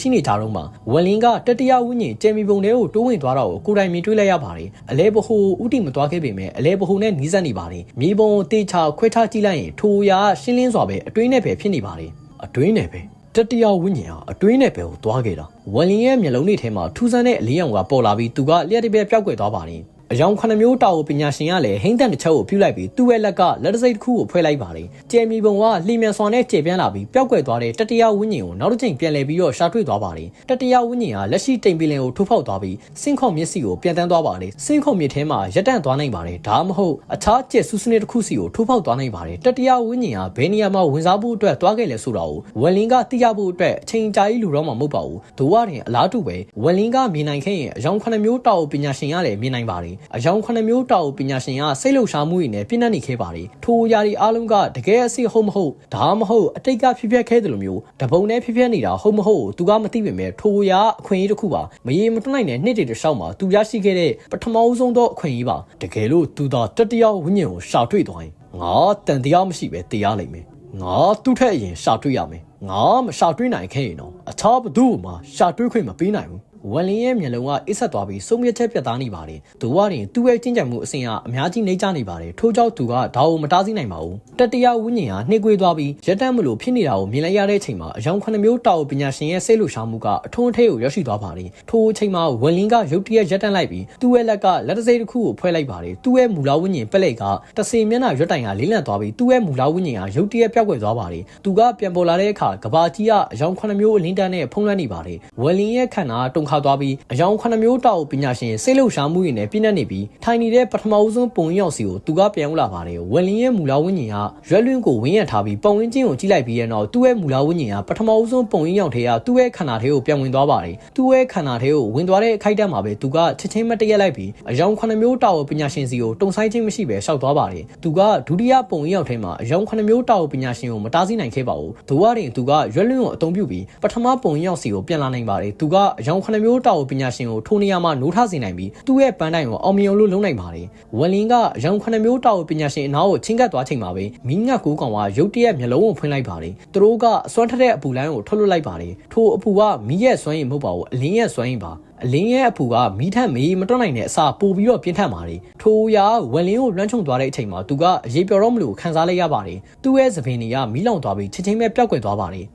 ရှိနေကြတော့မှဝယ်လင်းကတတိယဝိညာဉ်ကျဲမီပုံတွေကိုတိုးဝင်သွားတော့ကိုကိုယ်တိုင်မြင်တွေ့လိုက်ရပါတယ်အလဲဘဟုဥတီမသွားခဲ့ပေမဲ့အလဲဘဟုနဲ့နီးစပ်နေပါတယ်မြေပုံတေချာခွဲခြားကြည့်လိုက်ရင်ထိုရာရှင်းလင်းစွာပဲအတွင်းနယ်ပယ်ဖြစ်နေပါတယ်အတွင်းနယ်ပယ်တတိယဝိညာဉ်ဟာအတွင်းနယ်ပယ်ကိုသွားခဲ့တာဝယ်လင်းရဲ့မျက်လုံးတွေထဲမှာထူးဆန်းတဲ့အလေးရောင်ကပေါ်လာပြီးသူကလျှက်တစ်ပြက်ပျောက်ကွယ်သွားပါတယ် အယောင်9မျိုးတာကိုပညာရှင်ကလည်းဟိမ့်တန်တစ်ချက်ကိုပြုတ်လိုက်ပြီးသူ့ရဲ့လက်ကလက်တစိတ်တစ်ခုကိုဖွဲလိုက်ပါတယ်။ကျယ်မီပုံကလှီမြန်စွာနဲ့ကျေပြန့်လာပြီးပျောက်ကွယ်သွားတဲ့တတိယဝိညာဉ်ကိုနောက်တစ်ချိန်ပြန်လည်ပြီးတော့ရှာတွေ့သွားပါတယ်။တတိယဝိညာဉ်ဟာလက်ရှိတိမ်ပီလင်ကိုထိုးဖောက်သွားပြီးစင့်ခေါမျက်စိကိုပြန်တန်းသွားပါတယ်။စင့်ခေါမြစ်ထဲမှာရက်တန့်သွားနိုင်ပါတယ်။ဒါမှမဟုတ်အခြားကျက်ဆူစနစ်တစ်ခုစီကိုထိုးဖောက်သွားနိုင်ပါတယ်။တတိယဝိညာဉ်ဟာဘယ်နေရာမှာဝင်စားဖို့အတွက်သွားခဲ့လဲဆိုတာကိုဝယ်လင်းကသိရဖို့အတွက်အချိန်ကြာကြီးလူတော့မှမဟုတ်ပါဘူး။ဒိုဝရင်အလားတူပဲဝယ်လင်းကမြင်နိုင်ခဲ့ရင်အယောင်9မျိုးတာကိုပညာရှင်ကလည်းမြင်နိုင်ပါတယ်။အယောင်9မျိုးမျိုးတာကိုပညာရှင်ကစိတ်လှုပ်ရှားမှုတွေနဲ့ပြည့်နှက်နေခဲ့ပါတယ်ထိုຢာဒီအားလုံးကတကယ်အစစ်ဟုတ်မဟုတ်ဒါမှမဟုတ်အတိတ်ကဖြစ်ပျက်ခဲ့တယ်လို့မျိုးတပုံနဲ့ဖြစ်ပျက်နေတာဟုတ်မဟုတ်သူကမသိပေမဲ့ထိုຢာအခွင့်အရေးတစ်ခုပါမရေမတွနိုင်တဲ့နှစ်တွေတခြားမှာသူရရှိခဲ့တဲ့ပထမဦးဆုံးသောအခွင့်အရေးပါတကယ်လို့သူသာတတိယဝိညာဉ်ကိုရှာတွေ့သွားရင်ငါတန်တရားမရှိပဲတရားလိမ့်မယ်ငါသူ့ထက်အရင်ရှာတွေ့ရမယ်ငါမရှာတွေ့နိုင်ခဲ့ရင်တော့အခြားဘသူ့မှရှာတွေ့ခွင့်မပေးနိုင်ဘူး ဝက်လင်းရဲ့မျက်လုံးကအိတ်ဆက်သွားပြီးစုံမြက်ချက်ပြတ်သားနေပါတယ်။သူကရင်သူ့ရဲ့ကျင့်ကြံမှုအစဉ်ကအများကြီးနှိမ့်ချနေပါတယ်။ထို့ကြောင့်သူကဒါကိုမတားဆီးနိုင်ပါဘူး။တတိယဝိညာဉ်ဟာနှိကွေးသွားပြီးရက်တက်မလို့ဖြစ်နေတာကိုမြင်လိုက်ရတဲ့အချိန်မှာအယောင်9မျိုးတာဝပညာရှင်ရဲ့စိတ်လှုပ်ရှားမှုကအထုံးအထိပ်ကိုရောက်ရှိသွားပါတယ်။ထိုအချိန်မှာဝက်လင်းကရုတ်တရက်ရက်တက်လိုက်ပြီးသူ့ရဲ့လက်ကလက်တစိတစ်ခုကိုဖွဲလိုက်ပါတယ်။သူ့ရဲ့မူလဝိညာဉ်ပက်လက်ကတစေမျက်နှာရွတ်တိုင်ကလေးလံသွားပြီးသူ့ရဲ့မူလဝိညာဉ်ဟာရုတ်တရက်ပျောက်ကွယ်သွားပါတယ်။သူကပြန်ပေါ်လာတဲ့အခါကဘာကြီးကအယောင်9မျိုးအလင်းတန်းနဲ့ဖုံးလွှမ်းနေပါတယ်။ဝက်လင်းရဲ့ခန္ဓာတုန်ခါသွားပြီးအယောင်င်9မျိုးတောက်ပညာရှင်စိတ်လှုပ်ရှားမှုတွေနဲ့ပြည့်နှက်နေပြီးထိုင်နေတဲ့ပထမဦးဆုံးပုံရောက်စီကိုသူကပြန်လာပါတယ်ဝယ်လင်းရဲ့မူလာဝင်းကျင်ကရွက်လွင်းကိုဝင်းရထားပြီးပုံဝင်းချင်းကိုကြည့်လိုက်ပြီးတဲ့နောက်သူ့ရဲ့မူလာဝင်းကျင်ကပထမဦးဆုံးပုံရင်းရောက်ထဲကသူ့ရဲ့ခန္ဓာထဲကိုပြန်ဝင်သွားပါတယ်သူ့ရဲ့ခန္ဓာထဲကိုဝင်သွားတဲ့အခိုက်အတန့်မှာပဲသူကချက်ချင်းမတရက်လိုက်ပြီးအယောင်9မျိုးတောက်ပညာရှင်စီကိုတုံဆိုင်ခြင်းမရှိပဲရှောက်သွားပါတယ်သူကဒုတိယပုံရင်းရောက်ထဲမှာအယောင်9မျိုးတောက်ပညာရှင်ကိုမတားဆီးနိုင်ခဲ့ပါဘူးဒိုဝါရင်သူကရွက်လွင်းကိုအသုံးပြုပြီးပထမပုံရင်းရောက်စီကိုပြန်လာနိုင်ပါတယ်သူကအယောင်9မျိုးတာဝန်ပညာရှင်ကိုထိုနေရာမှာနိုးထစေနိုင်ပြီးသူ့ရဲ့ပန်းတိုင်ကိုအောင်မြင်အောင်လုပ်နိုင်ပါတယ်ဝလင်ကအရောင်9မျိုးတာဝန်ပညာရှင်အနားကိုချင်းကပ်သွားချိန်မှာပဲမိငတ်ကိုကောင်ကရုတ်တရက်မျက်လုံးကိုဖွင့်လိုက်ပါတယ်သူတို့ကအစွမ်းထက်တဲ့အပူလိုင်းကိုထွက်လွတ်လိုက်ပါတယ်ထိုအပူကမိရဲ့စွမ်းရည်မဟုတ်ပါဘူးအလင်းရဲ့စွမ်းရည်ပါအလင်းရဲ့အပူကမိထက်မေးမတွက်နိုင်တဲ့အစာပို့ပြီးတော့ပြင်းထန်ပါတယ်ထိုရာဝလင်းကိုလွှမ်းခြုံသွားတဲ့အချိန်မှာသူကအရေးပြောတော့မလို့ခံစားလိုက်ရပါတယ်သူ့ရဲ့သပင်တွေကမီးလောင်သွားပြီးချက်ချင်းပဲပျောက်ကွယ်သွားပါတယ်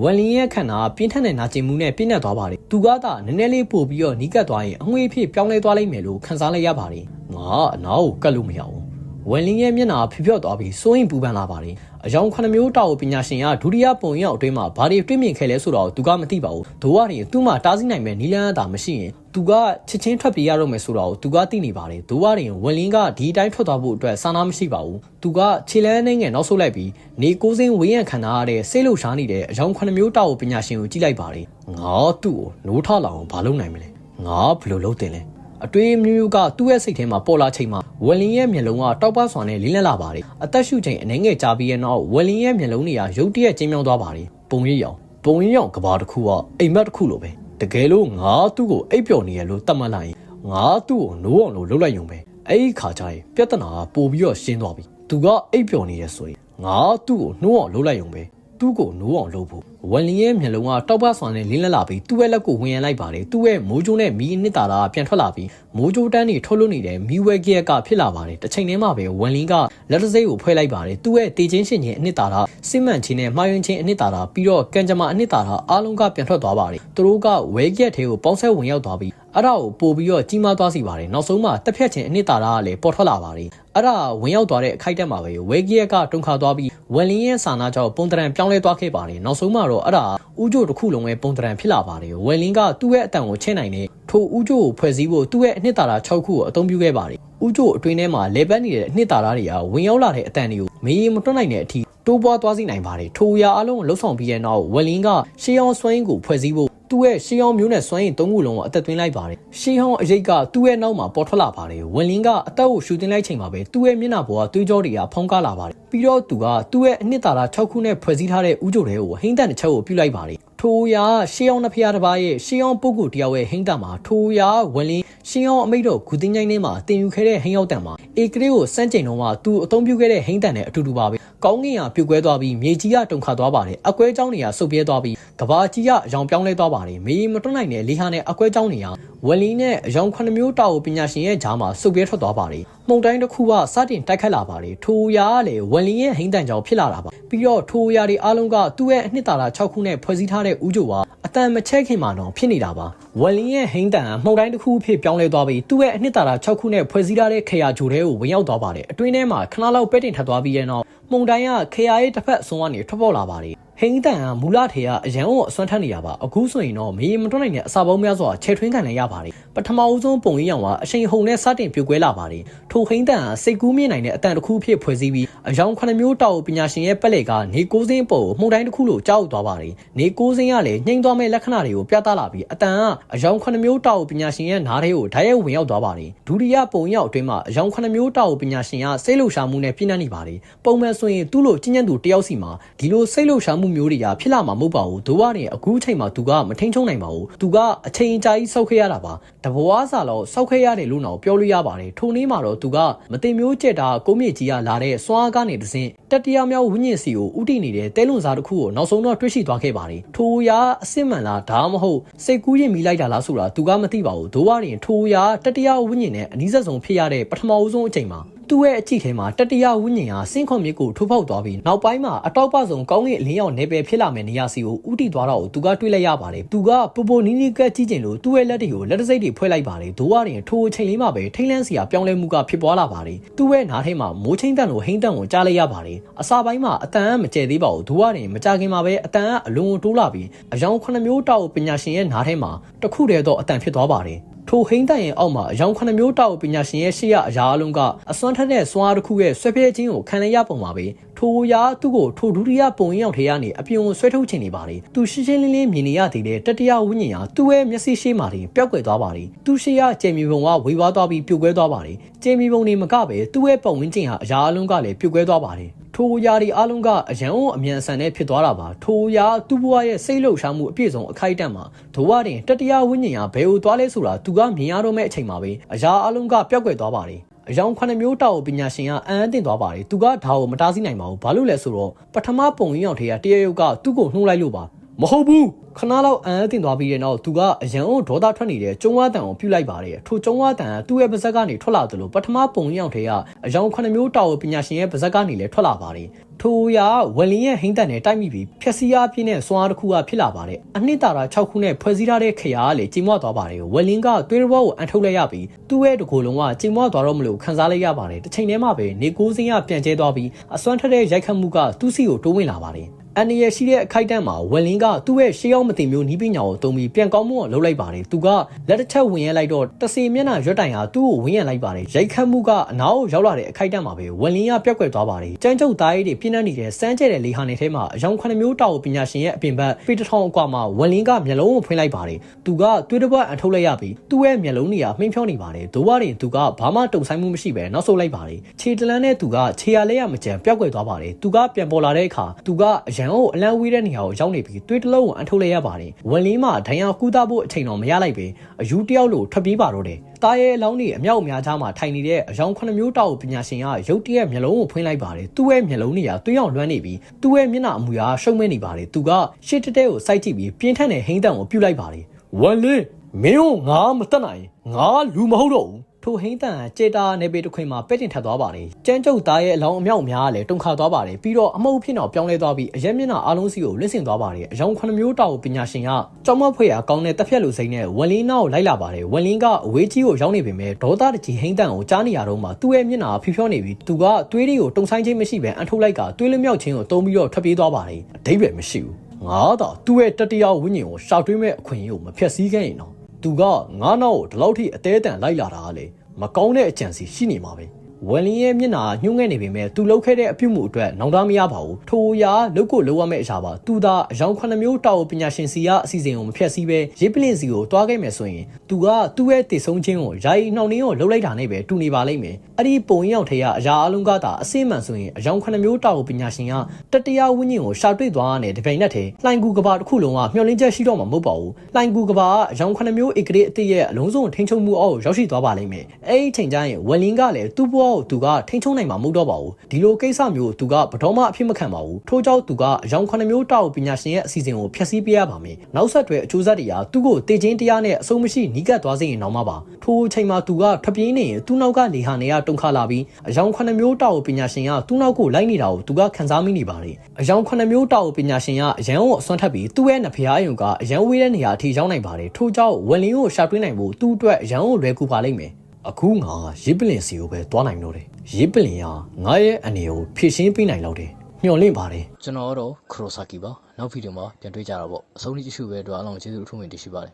ဝလင်းရဲ့ခန္ဓာပြင်းထန်တဲ့နာကျင်မှုနဲ့ပြင်းထန်သွားပါတယ်သူကသာနည်းနည်းလေးပို့ပြီးတော့နီးကပ်သွားရင်အငွေ့ဖြစ်ပြောင်းလဲသွားလိမ့်မယ်လို့ခံစားလိုက်ရပါတယ်ငါအနာကိုကတ်လို့မရဘူးဝလင်းရဲ့မျက်နှာဖြဖြော့သွားပြီးစိုးရင်ပူပန်လာပါတယ်အယောင်9မျိုးတာဝပညာရှင်ကဒုတိယပုံရောက်အတွင်းမှာဘာတွေတွေ့မြင်ခဲ့လဲဆိုတော့သူကမသိပါဘူးဒိုးကနေသူ့မှာတားဆီးနိုင်မဲ့နီလန်းအတာမရှိရင် သူကချစ်ချင်းထွက်ပြေးရတော့မယ်ဆိုတော့သူကသိနေပါတယ်ဒိုးကနေဝလင်းကဒီအတိုင်းထွက်သွားဖို့အတွက်စာနာမရှိပါဘူးသူကခြေလန်းနှင်းငယ်နောက်ဆုတ်လိုက်ပြီးနေကိုစင်းဝေးရန်ခံထားရတဲ့စိတ်လှုပ်ရှားနေတဲ့အယောင်9မျိုးတာဝပညာရှင်ကိုကြည့်လိုက်ပါတယ်ငါသူ့ကိုနိုးထလာအောင်ဘာလုပ်နိုင်မလဲငါဘယ်လိုလုပ်တင်လဲအတွေးမျိုးမျိုးကသူ့ရဲ့စိတ်ထဲမှာပေါ်လာချိန်မှာဝယ်လင်းရဲ့မျက်လုံးကတောက်ပစွာနဲ့လင်းလက်လာပါတယ်အသက်ရှူချိန်အနေငယ်ကြာပြီးရဲ့နောက်ဝယ်လင်းရဲ့မျက်လုံးတွေကရုတ်တရက်ကျဉ်းမြောင်းသွားပါတယ်ပုံရိပ်ရောင်ပုံရိပ်ရောင်ကဘာတစ်ခုကအိမ်မက်တစ်ခုလိုပဲ တကယ်လို့ငါသူ့ကိုအိပ်ပျော်နေရလို့တတ်မှတ်လိုက်ရင်ငါသူ့ကိုနိုးအောင်လို့လှုပ်လိုက်ရုံပဲအဲ့ဒီခါကျရင်ပြဿနာကပိုပြီးတော့ရှင်းသွားပြီသူကအိပ်ပျော်နေရဆိုရင်ငါသူ့ကိုနှိုးအောင်လှုပ်လိုက်ရုံပဲသူ့ကိုနိုးအောင်လုပ်ဖို့ ဝယ်လင်းရဲ့မျက်လုံးကတောက်ပဆွာနဲ့လင်းလက်လာပြီးသူ့ရဲ့လက်ကိုဝင်ရလိုက်ပါတယ်သူ့ရဲ့မိုးကြိုးနဲ့မီးအနှစ်သာရပြန်ထွက်လာပြီးမိုးကြိုးတန်းတွေထုတ်လွှတ်နေတဲ့မီးဝဲကက်ကဖြစ်လာပါတယ်တစ်ချိန်တည်းမှာပဲဝယ်လင်းကလက်တစိမ့်ကိုဖွဲလိုက်ပါတယ်သူ့ရဲ့တေချင်းရှင်ချင်းအနှစ်သာရစစ်မှန်ချင်းနဲ့မှားယွင်းချင်းအနှစ်သာရပြီးတော့ကံကြမ္မာအနှစ်သာရအားလုံးကပြန်ထွက်သွားပါတယ်သူတို့ကဝဲကက်ထဲကိုပေါင်းဆက်ဝင်ရောက်သွားပြီးအဲ့ဒါကိုပို့ပြီးတော့ကြီးမားသွားစီပါတယ်နောက်ဆုံးမှတက်ဖြတ်ခြင်းအနှစ်သာရကလည်းပေါ်ထွက်လာပါတယ်အဲ့ဒါဝင်ရောက်သွားတဲ့အခိုက်အတန့်မှာပဲဝဲကက်ကတုံခါသွားပြီးဝယ်လင်းရဲ့စာနာကြောင့်ပုံတရံပြောင်းလဲသွားခဲ့ပါတယ်နောက်ဆုံးမှတော့အဲ့ဒါဥကြိုတစ်ခုလုံးပဲပုံတရံဖြစ်လာပါတယ်ဝယ်လင်းကသူ့ရဲ့အတန်ကိုချင်းနိုင်တဲ့ထိုဥကြိုကိုဖွဲ့စည်းဖို့သူ့ရဲ့အနှစ်သာရ6ခုကိုအသုံးပြုခဲ့ပါတယ်ဥကြိုအတွင်းထဲမှာလေပတ်နေတဲ့အနှစ်သာရတွေကဝင်ရောက်လာတဲ့အတန်တွေကိုမေးရင်မတွက်နိုင်တဲ့အထိတိုးပွားသွားစေနိုင်ပါတယ်ထိုအရာအလုံးကိုလှုပ်ဆောင်ပြီးတဲ့နောက်ဝယ်လင်းကရှေးအောင်စွမ်းရင်းကိုဖွဲ့စည်းဖို့ သူ့ရဲ့ရှေးအောင်မျိုးနဲ့စွမ်းရည်သုံးခုလုံးကိုအသက်သွင်းလိုက်ပါတယ်ရှေးအောင်အရေးကသူ့ရဲ့နောက်မှာပေါ်ထွက်လာပါတယ်ဝင်းလင်းကအသက်ကိုရှူတင်လိုက်ချိန်မှာပဲသူ့ရဲ့မျက်နှာပေါ်ကသွေးကြောတွေကဖုံးကားလာပါတယ်ပြီးတော့သူကသူ့ရဲ့အနှစ်သာရ6ခုနဲ့ဖွဲ့စည်းထားတဲ့ဥကြိုတွေကိုဟိမ့်တန်တစ်ချက်ကိုပြုတ်လိုက်ပါတယ် ထိုရာရှေးအောင်နှစ်ဖျားတစ်ပါးရဲ့ရှေးအောင်ပုဂ္ဂိုလ်တယောက်ရဲ့ဟိမ့်တန်မှာထိုရာဝင်းလင်းရှင်းအောင်အမိတ်တော်ဂူတင်းချိုင်းထဲမှာတင်ယူခဲ့တဲ့ဟိန်းရောက်တံမှာအေကလေးကိုစမ်းကြိမ်တော့မှသူအသုံးပြုခဲ့တဲ့ဟိန်းတံနဲ့အတူတူပါပဲကောင်းကင်ကပြုတ်ကွဲသွားပြီးမြေကြီးကတုန်ခါသွားပါတယ်အကွဲကြောင်းတွေကဆုတ်ပြဲသွားပြီးကဘာကြီးကအယောင်ပြောင်းလဲသွားပါတယ်မေးမတွန်းနိုင်တဲ့လေဟာနဲ့အကွဲကြောင်းတွေကဝလီနဲ့အယောင်9မျိုးတာကိုပညာရှင်ရဲ့ဂျားမှာဆုတ်ပြဲထွက်သွားပါတယ်မှုန်တိုင်းတစ်ခုကစတင်တိုက်ခတ်လာပါတယ်ထိုရာကလည်းဝလီရဲ့ဟိန်းတံကြောင့်ဖြစ်လာတာပါပြီးတော့ထိုရာတွေအားလုံးကသူ့ရဲ့အနှစ်သာရ6ခုနဲ့ဖွဲ့စည်းထားတဲ့ဥကြိုကအတန်မချက်ခင်မှာတော့ဖြစ်နေတာပါဝလီရဲ့ဟိန်းတံကမှုန်တိုင်းတစ်ခုဖြစ်ပြောင်းလဲသွားပြီးသူ့ရဲ့အနှစ်သာရ6ခုနဲ့ဖွဲ့စည်းထားတဲ့ခရာဂျိုတဲကိုဝင်ရောက်သွားပါတယ်အတွင်းထဲမှာခဏလောက်ပဲတင်ထပ်သွားပြီးရဲ့နောက်မှုန်တိုင်းကခရာရဲ့တစ်ဖက်အစွန်းကနေထွက်ပေါ်လာပါတယ် ဟိန်းတန်ကမူလထေကအရန်ကိုအစွမ်းထက်နေတာပါအခုဆိုရင်တော့မေးမတွန်းနိုင်တဲ့အစာပေါင်းများစွာချဲထွင်းခံနိုင်ရပါတယ်ပထမအဦးဆုံးပုံရိပ်ရောင်ကအချိန်ဟုန်နဲ့စတင်ပြိုကွဲလာပါတယ်ထိုဟိန်းတန်ကစိတ်ကူးမြင့်နိုင်တဲ့အတန်တစ်ခုဖြစ်ဖွဲ့စည်းပြီးအယောင်9မျိုးတောက်ပညာရှင်ရဲ့ပက်လက်ကနေကိုးစင်းပေါ်မှုန်တိုင်းတစ်ခုလိုကြောက်သွားပါတယ်နေကိုးစင်းကလည်းညှိမ့်သွားမဲ့လက္ခဏာတွေကိုပြသလာပြီးအတန်ကအယောင်9မျိုးတောက်ပညာရှင်ရဲ့နားထဲကိုဓာတ်ရိုက်ဝင်ရောက်သွားပါတယ်ဒုတိယပုံရောက်အတွင်းမှာအယောင်9မျိုးတောက်ပညာရှင်ကစိတ်လှုပ်ရှားမှုနဲ့ပြည့်နှက်နေပါတယ်ပုံမှန်ဆိုရင်သူ့လိုကျဉ်းကျဉ်သူတယောက်စီမှာဒီလိုစိတ်လှုပ်ရှားမှုမျိုးတွေကဖြစ်လာမှာမဟုတ်ပါဘူးဒိုးဝနေအခုအချိန်မှာသူကမထိန်ချုံနိုင်ပါဘူးသူကအချိန်ကြာကြီးစောက်ခဲ့ရတာပါတဘွားစာလောက်စောက်ခဲ့ရတယ်လို့တော့ပြောလို့ရပါတယ်ထိုနေ့မှာတော့သူကမတင်မျိုးကျက်တာကုန်းမြေကြီးကလာတဲ့စွားကနေတစင်းတတိယမြောက်ဝိညာဉ်စီကိုဥတီနေတဲ့တဲလွန်စာတစ်ခုကိုနောက်ဆုံးတော့တွေ့ရှိသွားခဲ့ပါတယ်ထိုရာအစစ်မှန်လားဒါမှမဟုတ်စိတ်ကူးရင်မိလိုက်တာလားဆိုတာသူကမသိပါဘူးဒိုးဝရင်ထိုရာတတိယဝိညာဉ်နဲ့အနည်းဆုံးဖြစ်ရတဲ့ပထမအဦးဆုံးအချိန်မှာ သူ့ရဲ့အကြည့်ထဲမှာတတိယဝိညာဉ်ဟာစင့်ခွန်မြစ်ကိုထိုးဖောက်သွားပြီးနောက်ပိုင်းမှာအတောက်ပဆုံကောင်းကင်အလင်းရောက်နေပယ်ဖြစ်လာမယ့်နေရာစီကိုဥတီသွားတော့သူကတွေးလိုက်ရပါတယ်သူကပူပူနီးနီးကက်ကြည့်ကျင်လို့သူ့ရဲ့လက်တွေကိုလက်တစိတ်တွေဖွဲ့လိုက်ပါတယ်ဒိုးဝရင်ထိုအချိန်လေးမှာပဲထိန်းလန်းစီယာပြောင်းလဲမှုကဖြစ်ပွားလာပါတယ်သူ့ရဲ့နားထဲမှာမိုးချင်းတန်လိုဟိန်းတန်ကိုကြားလိုက်ရပါတယ်အစာပိုင်းမှာအတန်အမကျဲသေးပါဘူးဒိုးဝရင်မကြခင်မှာပဲအတန်ကအလွန်တိုးလာပြီးအယောင်9မျိုးတောက်ပညာရှင်ရဲ့နားထဲမှာတခုတည်းသောအတန်ဖြစ်သွားပါတယ်ထိုဟိန်းတန်ရဲ့အောက်မှာအယောင်9မျိုးတောက်ပညာရှင်ရဲ့ရှေ့ရအရာအလုံးကအစွမ်းထက်တဲ့စွမ်းအားတစ်ခုရဲ့ဆွဲပြဲခြင်းကိုခံရရပုံပါပဲထိုရာသူ့ကိုထိုဒုတိယပုံရင်ရောက်ထေရနေအပြုံဆွဲထုတ်ချင်နေပါလေသူရှင်းရှင်းလင်းလင်းမြင်နေရသေးတဲ့တတိယဝိညာဉ်ဟာသူ့ရဲ့မျက်စိရှိမှတင်ပျောက်ကွယ်သွားပါလေသူရှေ့ရကျေမီပုံကဝေဝါးသွားပြီးပြိုကွဲသွားပါလေကျေမီပုံနေမကပဲသူ့ရဲ့ပုံဝင်းကျင်ဟာအရာအလုံးကလည်းပြိုကွဲသွားပါလေ ထိုအရာတွေအလုံးကအရန်အောင်အမြန်အဆန်နဲ့ဖြစ်သွားတာပါထိုအရာသူ့ဘဝရဲ့စိတ်လှုပ်ရှားမှုအပြည့်စုံအခိုက်အတန့်မှာဒိုဝတင်တတရားဝိညာဉ်ဟာဘယ်ကိုသွားလဲဆိုတာသူကမြင်ရတော့မဲ့အချိန်မှာပဲအရာအလုံးကပျောက်ကွယ်သွားပါတယ်အယောင်ခုနှစ်မျိုးတောက်ပညာရှင်ကအံ့အသင့်သွားပါတယ်သူကဒါကိုမတားဆီးနိုင်ပါဘူးဘာလို့လဲဆိုတော့ပထမပုံရင်းအောင်ထေကတရရုပ်ကသူ့ကိုနှိုးလိုက်လို့ပါ မဟုတ်ဘူးခဏလောက်အံ့အသင့်သွားပြီးတဲ့နောက်သူကအရန်အောင်ဒေါသထွက်နေတဲ့ကျုံဝါတန်ကိုပြုတ်လိုက်ပါတယ်ထိုကျုံဝါတန်ကသူ့ရဲ့ပါဇက်ကနေထွက်လာတယ်လို့ပထမပုံရင်းအောင်ထေကအယောင်ခုနှစ်မျိုးတောက်ပညာရှင်ရဲ့ပါဇက်ကနေလည်းထွက်လာပါတယ်ထိုအရာဝလင်းရဲ့ဟိမ့်တန်နဲ့တိုက်မိပြီးဖြက်စီးအားပြင်းတဲ့စွမ်းအားတစ်ခုကဖြစ်လာပါတယ်အနှစ်သာရ6ခုနဲ့ဖွဲ့စည်းထားတဲ့ခရာကလေချိန်မွသွားပါတယ်ဝလင်းကသွေးရဘောကိုအန်ထုတ်လိုက်ရပြီးသူ့ရဲ့တကိုယ်လုံးကချိန်မွသွားတော့မလို့ခန်းစားလိုက်ရပါတယ်တစ်ချိန်တည်းမှာပဲနေကိုးစင်းကပြန်ကျဲသွားပြီးအစွမ်းထက်တဲ့ရိုက်ခတ်မှုကသူ့စီကိုတိုးဝင်လာပါတယ် အန်နီရရှိတဲ့အခိုက်အတန့်မှာဝက်လင်းကသူ့ရဲ့ရှေးအောင်မသိမျိုးနီးပညာကိုတုံးပြီးပြန်ကောင်းမှုကိုလှုပ်လိုက်ပါတယ်သူကလက်တစ်ချက်ဝင်ရလိုက်တော့တစီမျက်နှာရွတ်တိုင်ဟာသူ့ကိုဝင်ရလိုက်ပါတယ်ရိုက်ခတ်မှုကအနားကိုရောက်လာတဲ့အခိုက်အတန့်မှာပဲဝက်လင်းကပျောက်ကွယ်သွားပါတယ်ကျန်းကျုပ်သားရေးတွေပြင်းနှက်နေတဲ့စမ်းကျဲတဲ့လေဟာနေထဲမှာအယောင်ခုနှစ်မျိုးတောက်ပညာရှင်ရဲ့အပြင်ဘက်ပေတထောင်အကွာမှာဝက်လင်းကမျက်လုံးကိုဖွင့်လိုက်ပါတယ်သူကသွေးတစ်ပတ်အထုတ်လိုက်ရပြီးသူ့ရဲ့မျက်လုံးတွေကမှိန်ဖြောင်းနေပါတယ်ဒိုးဝရင်သူကဘာမှတုံဆိုင်မှုမရှိပဲနောက်ဆုတ်လိုက်ပါတယ်ခြေတလန်းနဲ့သူကခြေရလဲရမကြံပျောက်ကွယ်သွားပါတယ်သူကပြန်ပေါ်လာတဲ့အခါသူကအရန်ကိုအလန့်ဝေးတဲ့နေရာကိုရောက်နေပြီးသွေးတစ်လုံးကိုအထုတ်လိုက်ရပါတယ်ဝက်လင်းမှာဒဏ်ရာကူးသားဖို့အချိန်တော့မရလိုက်ပဲအယူတယောက်လိုထွက်ပြေးပါတော့တယ်တားရဲ့အလောင်းတွေအမြောက်အများကြားမှာထိုင်နေတဲ့အယောင်ခုနှစ်မျိုးတောက်ပညာရှင်ကရုတ်တရက်မျက်လုံးကိုဖွင့်လိုက်ပါတယ်သူ့ရဲ့မျက်လုံးတွေကသွေးအောင်လွှမ်းနေပြီးသူ့ရဲ့မျက်နှာအမူအရာရှုံးမဲနေပါတယ်သူကရှေ့တက်တဲ့ကိုစိုက်ကြည့်ပြီးပြင်းထန်တဲ့ဟိန်းတန်ကိုပြုတ်လိုက်ပါတယ်ဝက်လင်းမင်းတို့ငါမတက်နိုင်ငါလူမဟုတ်တော့ဘူး ထိုဟိန်းတန်ကြေတာနေပေတစ်ခွင်မှာပဲ့တင်ထပ်သွားပါတယ်။ကျန်းကျုပ်သားရဲ့အလောင်းအမြောက်အများကလည်းတုန်ခါသွားပါတယ်။ပြီးတော့အမုတ်ဖြစ်တော့ပြောင်းလဲသွားပြီးအရက်မျက်နှာအားလုံးစီကိုလစ်ဆင်သွားပါတယ်။အယောင်ခုနှစ်မျိုးတောက်ပညာရှင်ကကြောင်မဖွေရကောင်းတဲ့တက်ဖြတ်လူစိမ့်နဲ့ဝက်လင်းနာကိုလိုက်လာပါတယ်။ဝက်လင်းကအဝေးကြီးကိုရောက်နေပေမဲ့ဒေါသတကြီးဟိန်းတန်ကိုကြားနေရတော့မှသူ့ရဲ့မျက်နှာဖြူဖြောနေပြီးသူကသွေးတွေကိုတုံဆိုင်ခြင်းမရှိဘဲအန်ထုတ်လိုက်ကသွေးလွမြောက်ခြင်းကိုတုံးပြီးတော့ထွက်ပြေးသွားပါတယ်။အဓိပ္ပာယ်မရှိဘူး။ငါတော့သူ့ရဲ့တတရားဝိညာဉ်ကိုရှောက်တွေးမဲ့အခွင့်အရေးကိုမဖျက်ဆီးခဲ့ရင်တော့ သူကငါနောက်ကိုဒီလောက်ထိအသေးအတန်လိုက်လာတာကလေမကောင်းတဲ့အကြံစီရှိနေမှာပဲဝယ်လင်းရဲ့မျက်နှာညှိုးငဲ့နေပေမဲ့သူလှုပ်ခဲ့တဲ့အပြုတ်မှုအတွက်နောင်တမရပါဘူးထိုအရာလုတ်ကိုလှုပ်ရမယ့်အရာပါသူသာအယောင်ခုနှစ်မျိုးတောက်ပညာရှင်စီကအစီအစဉ်ကိုမဖျက်ဆီးပဲရေးပလင်စီကိုတွားခဲ့မယ်ဆိုရင်သူကသူ့ရဲ့တည်ဆုံးခြင်းကိုယာယီနှောင်နှင်းကိုလှုပ်လိုက်တာနဲ့ပဲတူနေပါလိမ့်မယ် အဲ့ဒီပုံရောက်ထက်ရအရာအလုံးကသာအစိမ့်မှန်ဆိုရင်အယောင်ခုနှစ်မျိုးတောက်ပညာရှင်ကတတရားဝိညာဉ်ကိုရှာတွေ့သွားတဲ့တပိန်နဲ့ထဲလှိုင်ကူကဘာတစ်ခုလုံးကမျောလင်းချက်ရှိတော့မှာမဟုတ်ပါဘူးလှိုင်ကူကဘာကအယောင်ခုနှစ်မျိုးဧကရေအတိရဲ့အလုံးစုံထိန်းချုပ်မှုအောက်ကိုရောက်ရှိသွားပါလိမ့်မယ်အဲ့ဒီချိန်ကျရင်ဝယ်လင်းကလည်းသူ့ဘဝကိုသူကထိန်းချုပ်နိုင်မှာမဟုတ်တော့ပါဘူးဒီလိုကိစ္စမျိုးသူကဘတော်မှအဖြစ်မခံပါဘူးထို့ကြောင့်သူကအယောင်ခုနှစ်မျိုးတောက်ပညာရှင်ရဲ့အစီအစဉ်ကိုဖျက်ဆီးပေးရပါမယ်နောက်ဆက်တွဲအကျိုးဆက်တွေကသူ့ကိုတေချင်းတရားနဲ့အဆုံးမရှိနီးကပ်သွားစေရင်တော့မှပါထိုအချိန်မှာသူကထွက်ပြေးနေရင်သူ့နောက်ကနေဟာနေရတုန်ခါလာပြီးအယောင်ခုနှစ်မျိုးတောက်ပညာရှင်ကသူ့နောက်ကိုလိုက်နေတာကိုသူကခံစားမိနေပါတယ်အယောင်ခုနှစ်မျိုးတောက်ပညာရှင်ကအရန်ကိုအစွမ်းထပ်ပြီးသူ့ရဲ့နှဖျားယုံကအရန်ဝေးတဲ့နေရာအထိရောက်နိုင်ပါတယ်ထို့ကြောင့်ဝယ်လင်းကိုရှာတွင်းနိုင်ဖို့သူ့အတွက်အရန်ကိုလွယ်ကူပါလိမ့်မယ်အခုငါရေးပလင်စီကိုပဲသွားနိုင်လို့တယ်ရေးပလင်ကငါရဲ့အနေကိုဖြည့်ရှင်းပေးနိုင်လို့တယ်မျှော်လင့်ပါတယ်
ကျွန်တော်ကတော့ခရိုဆာကီပါနောက်ဗီဒီယိုမှာပြန်တွေ့ကြတာပေါ့အဆုံးထိကြည့်ရှုပဲအတွက်အားလုံးကျေးဇူးအထူးတင်ရှိပါတယ်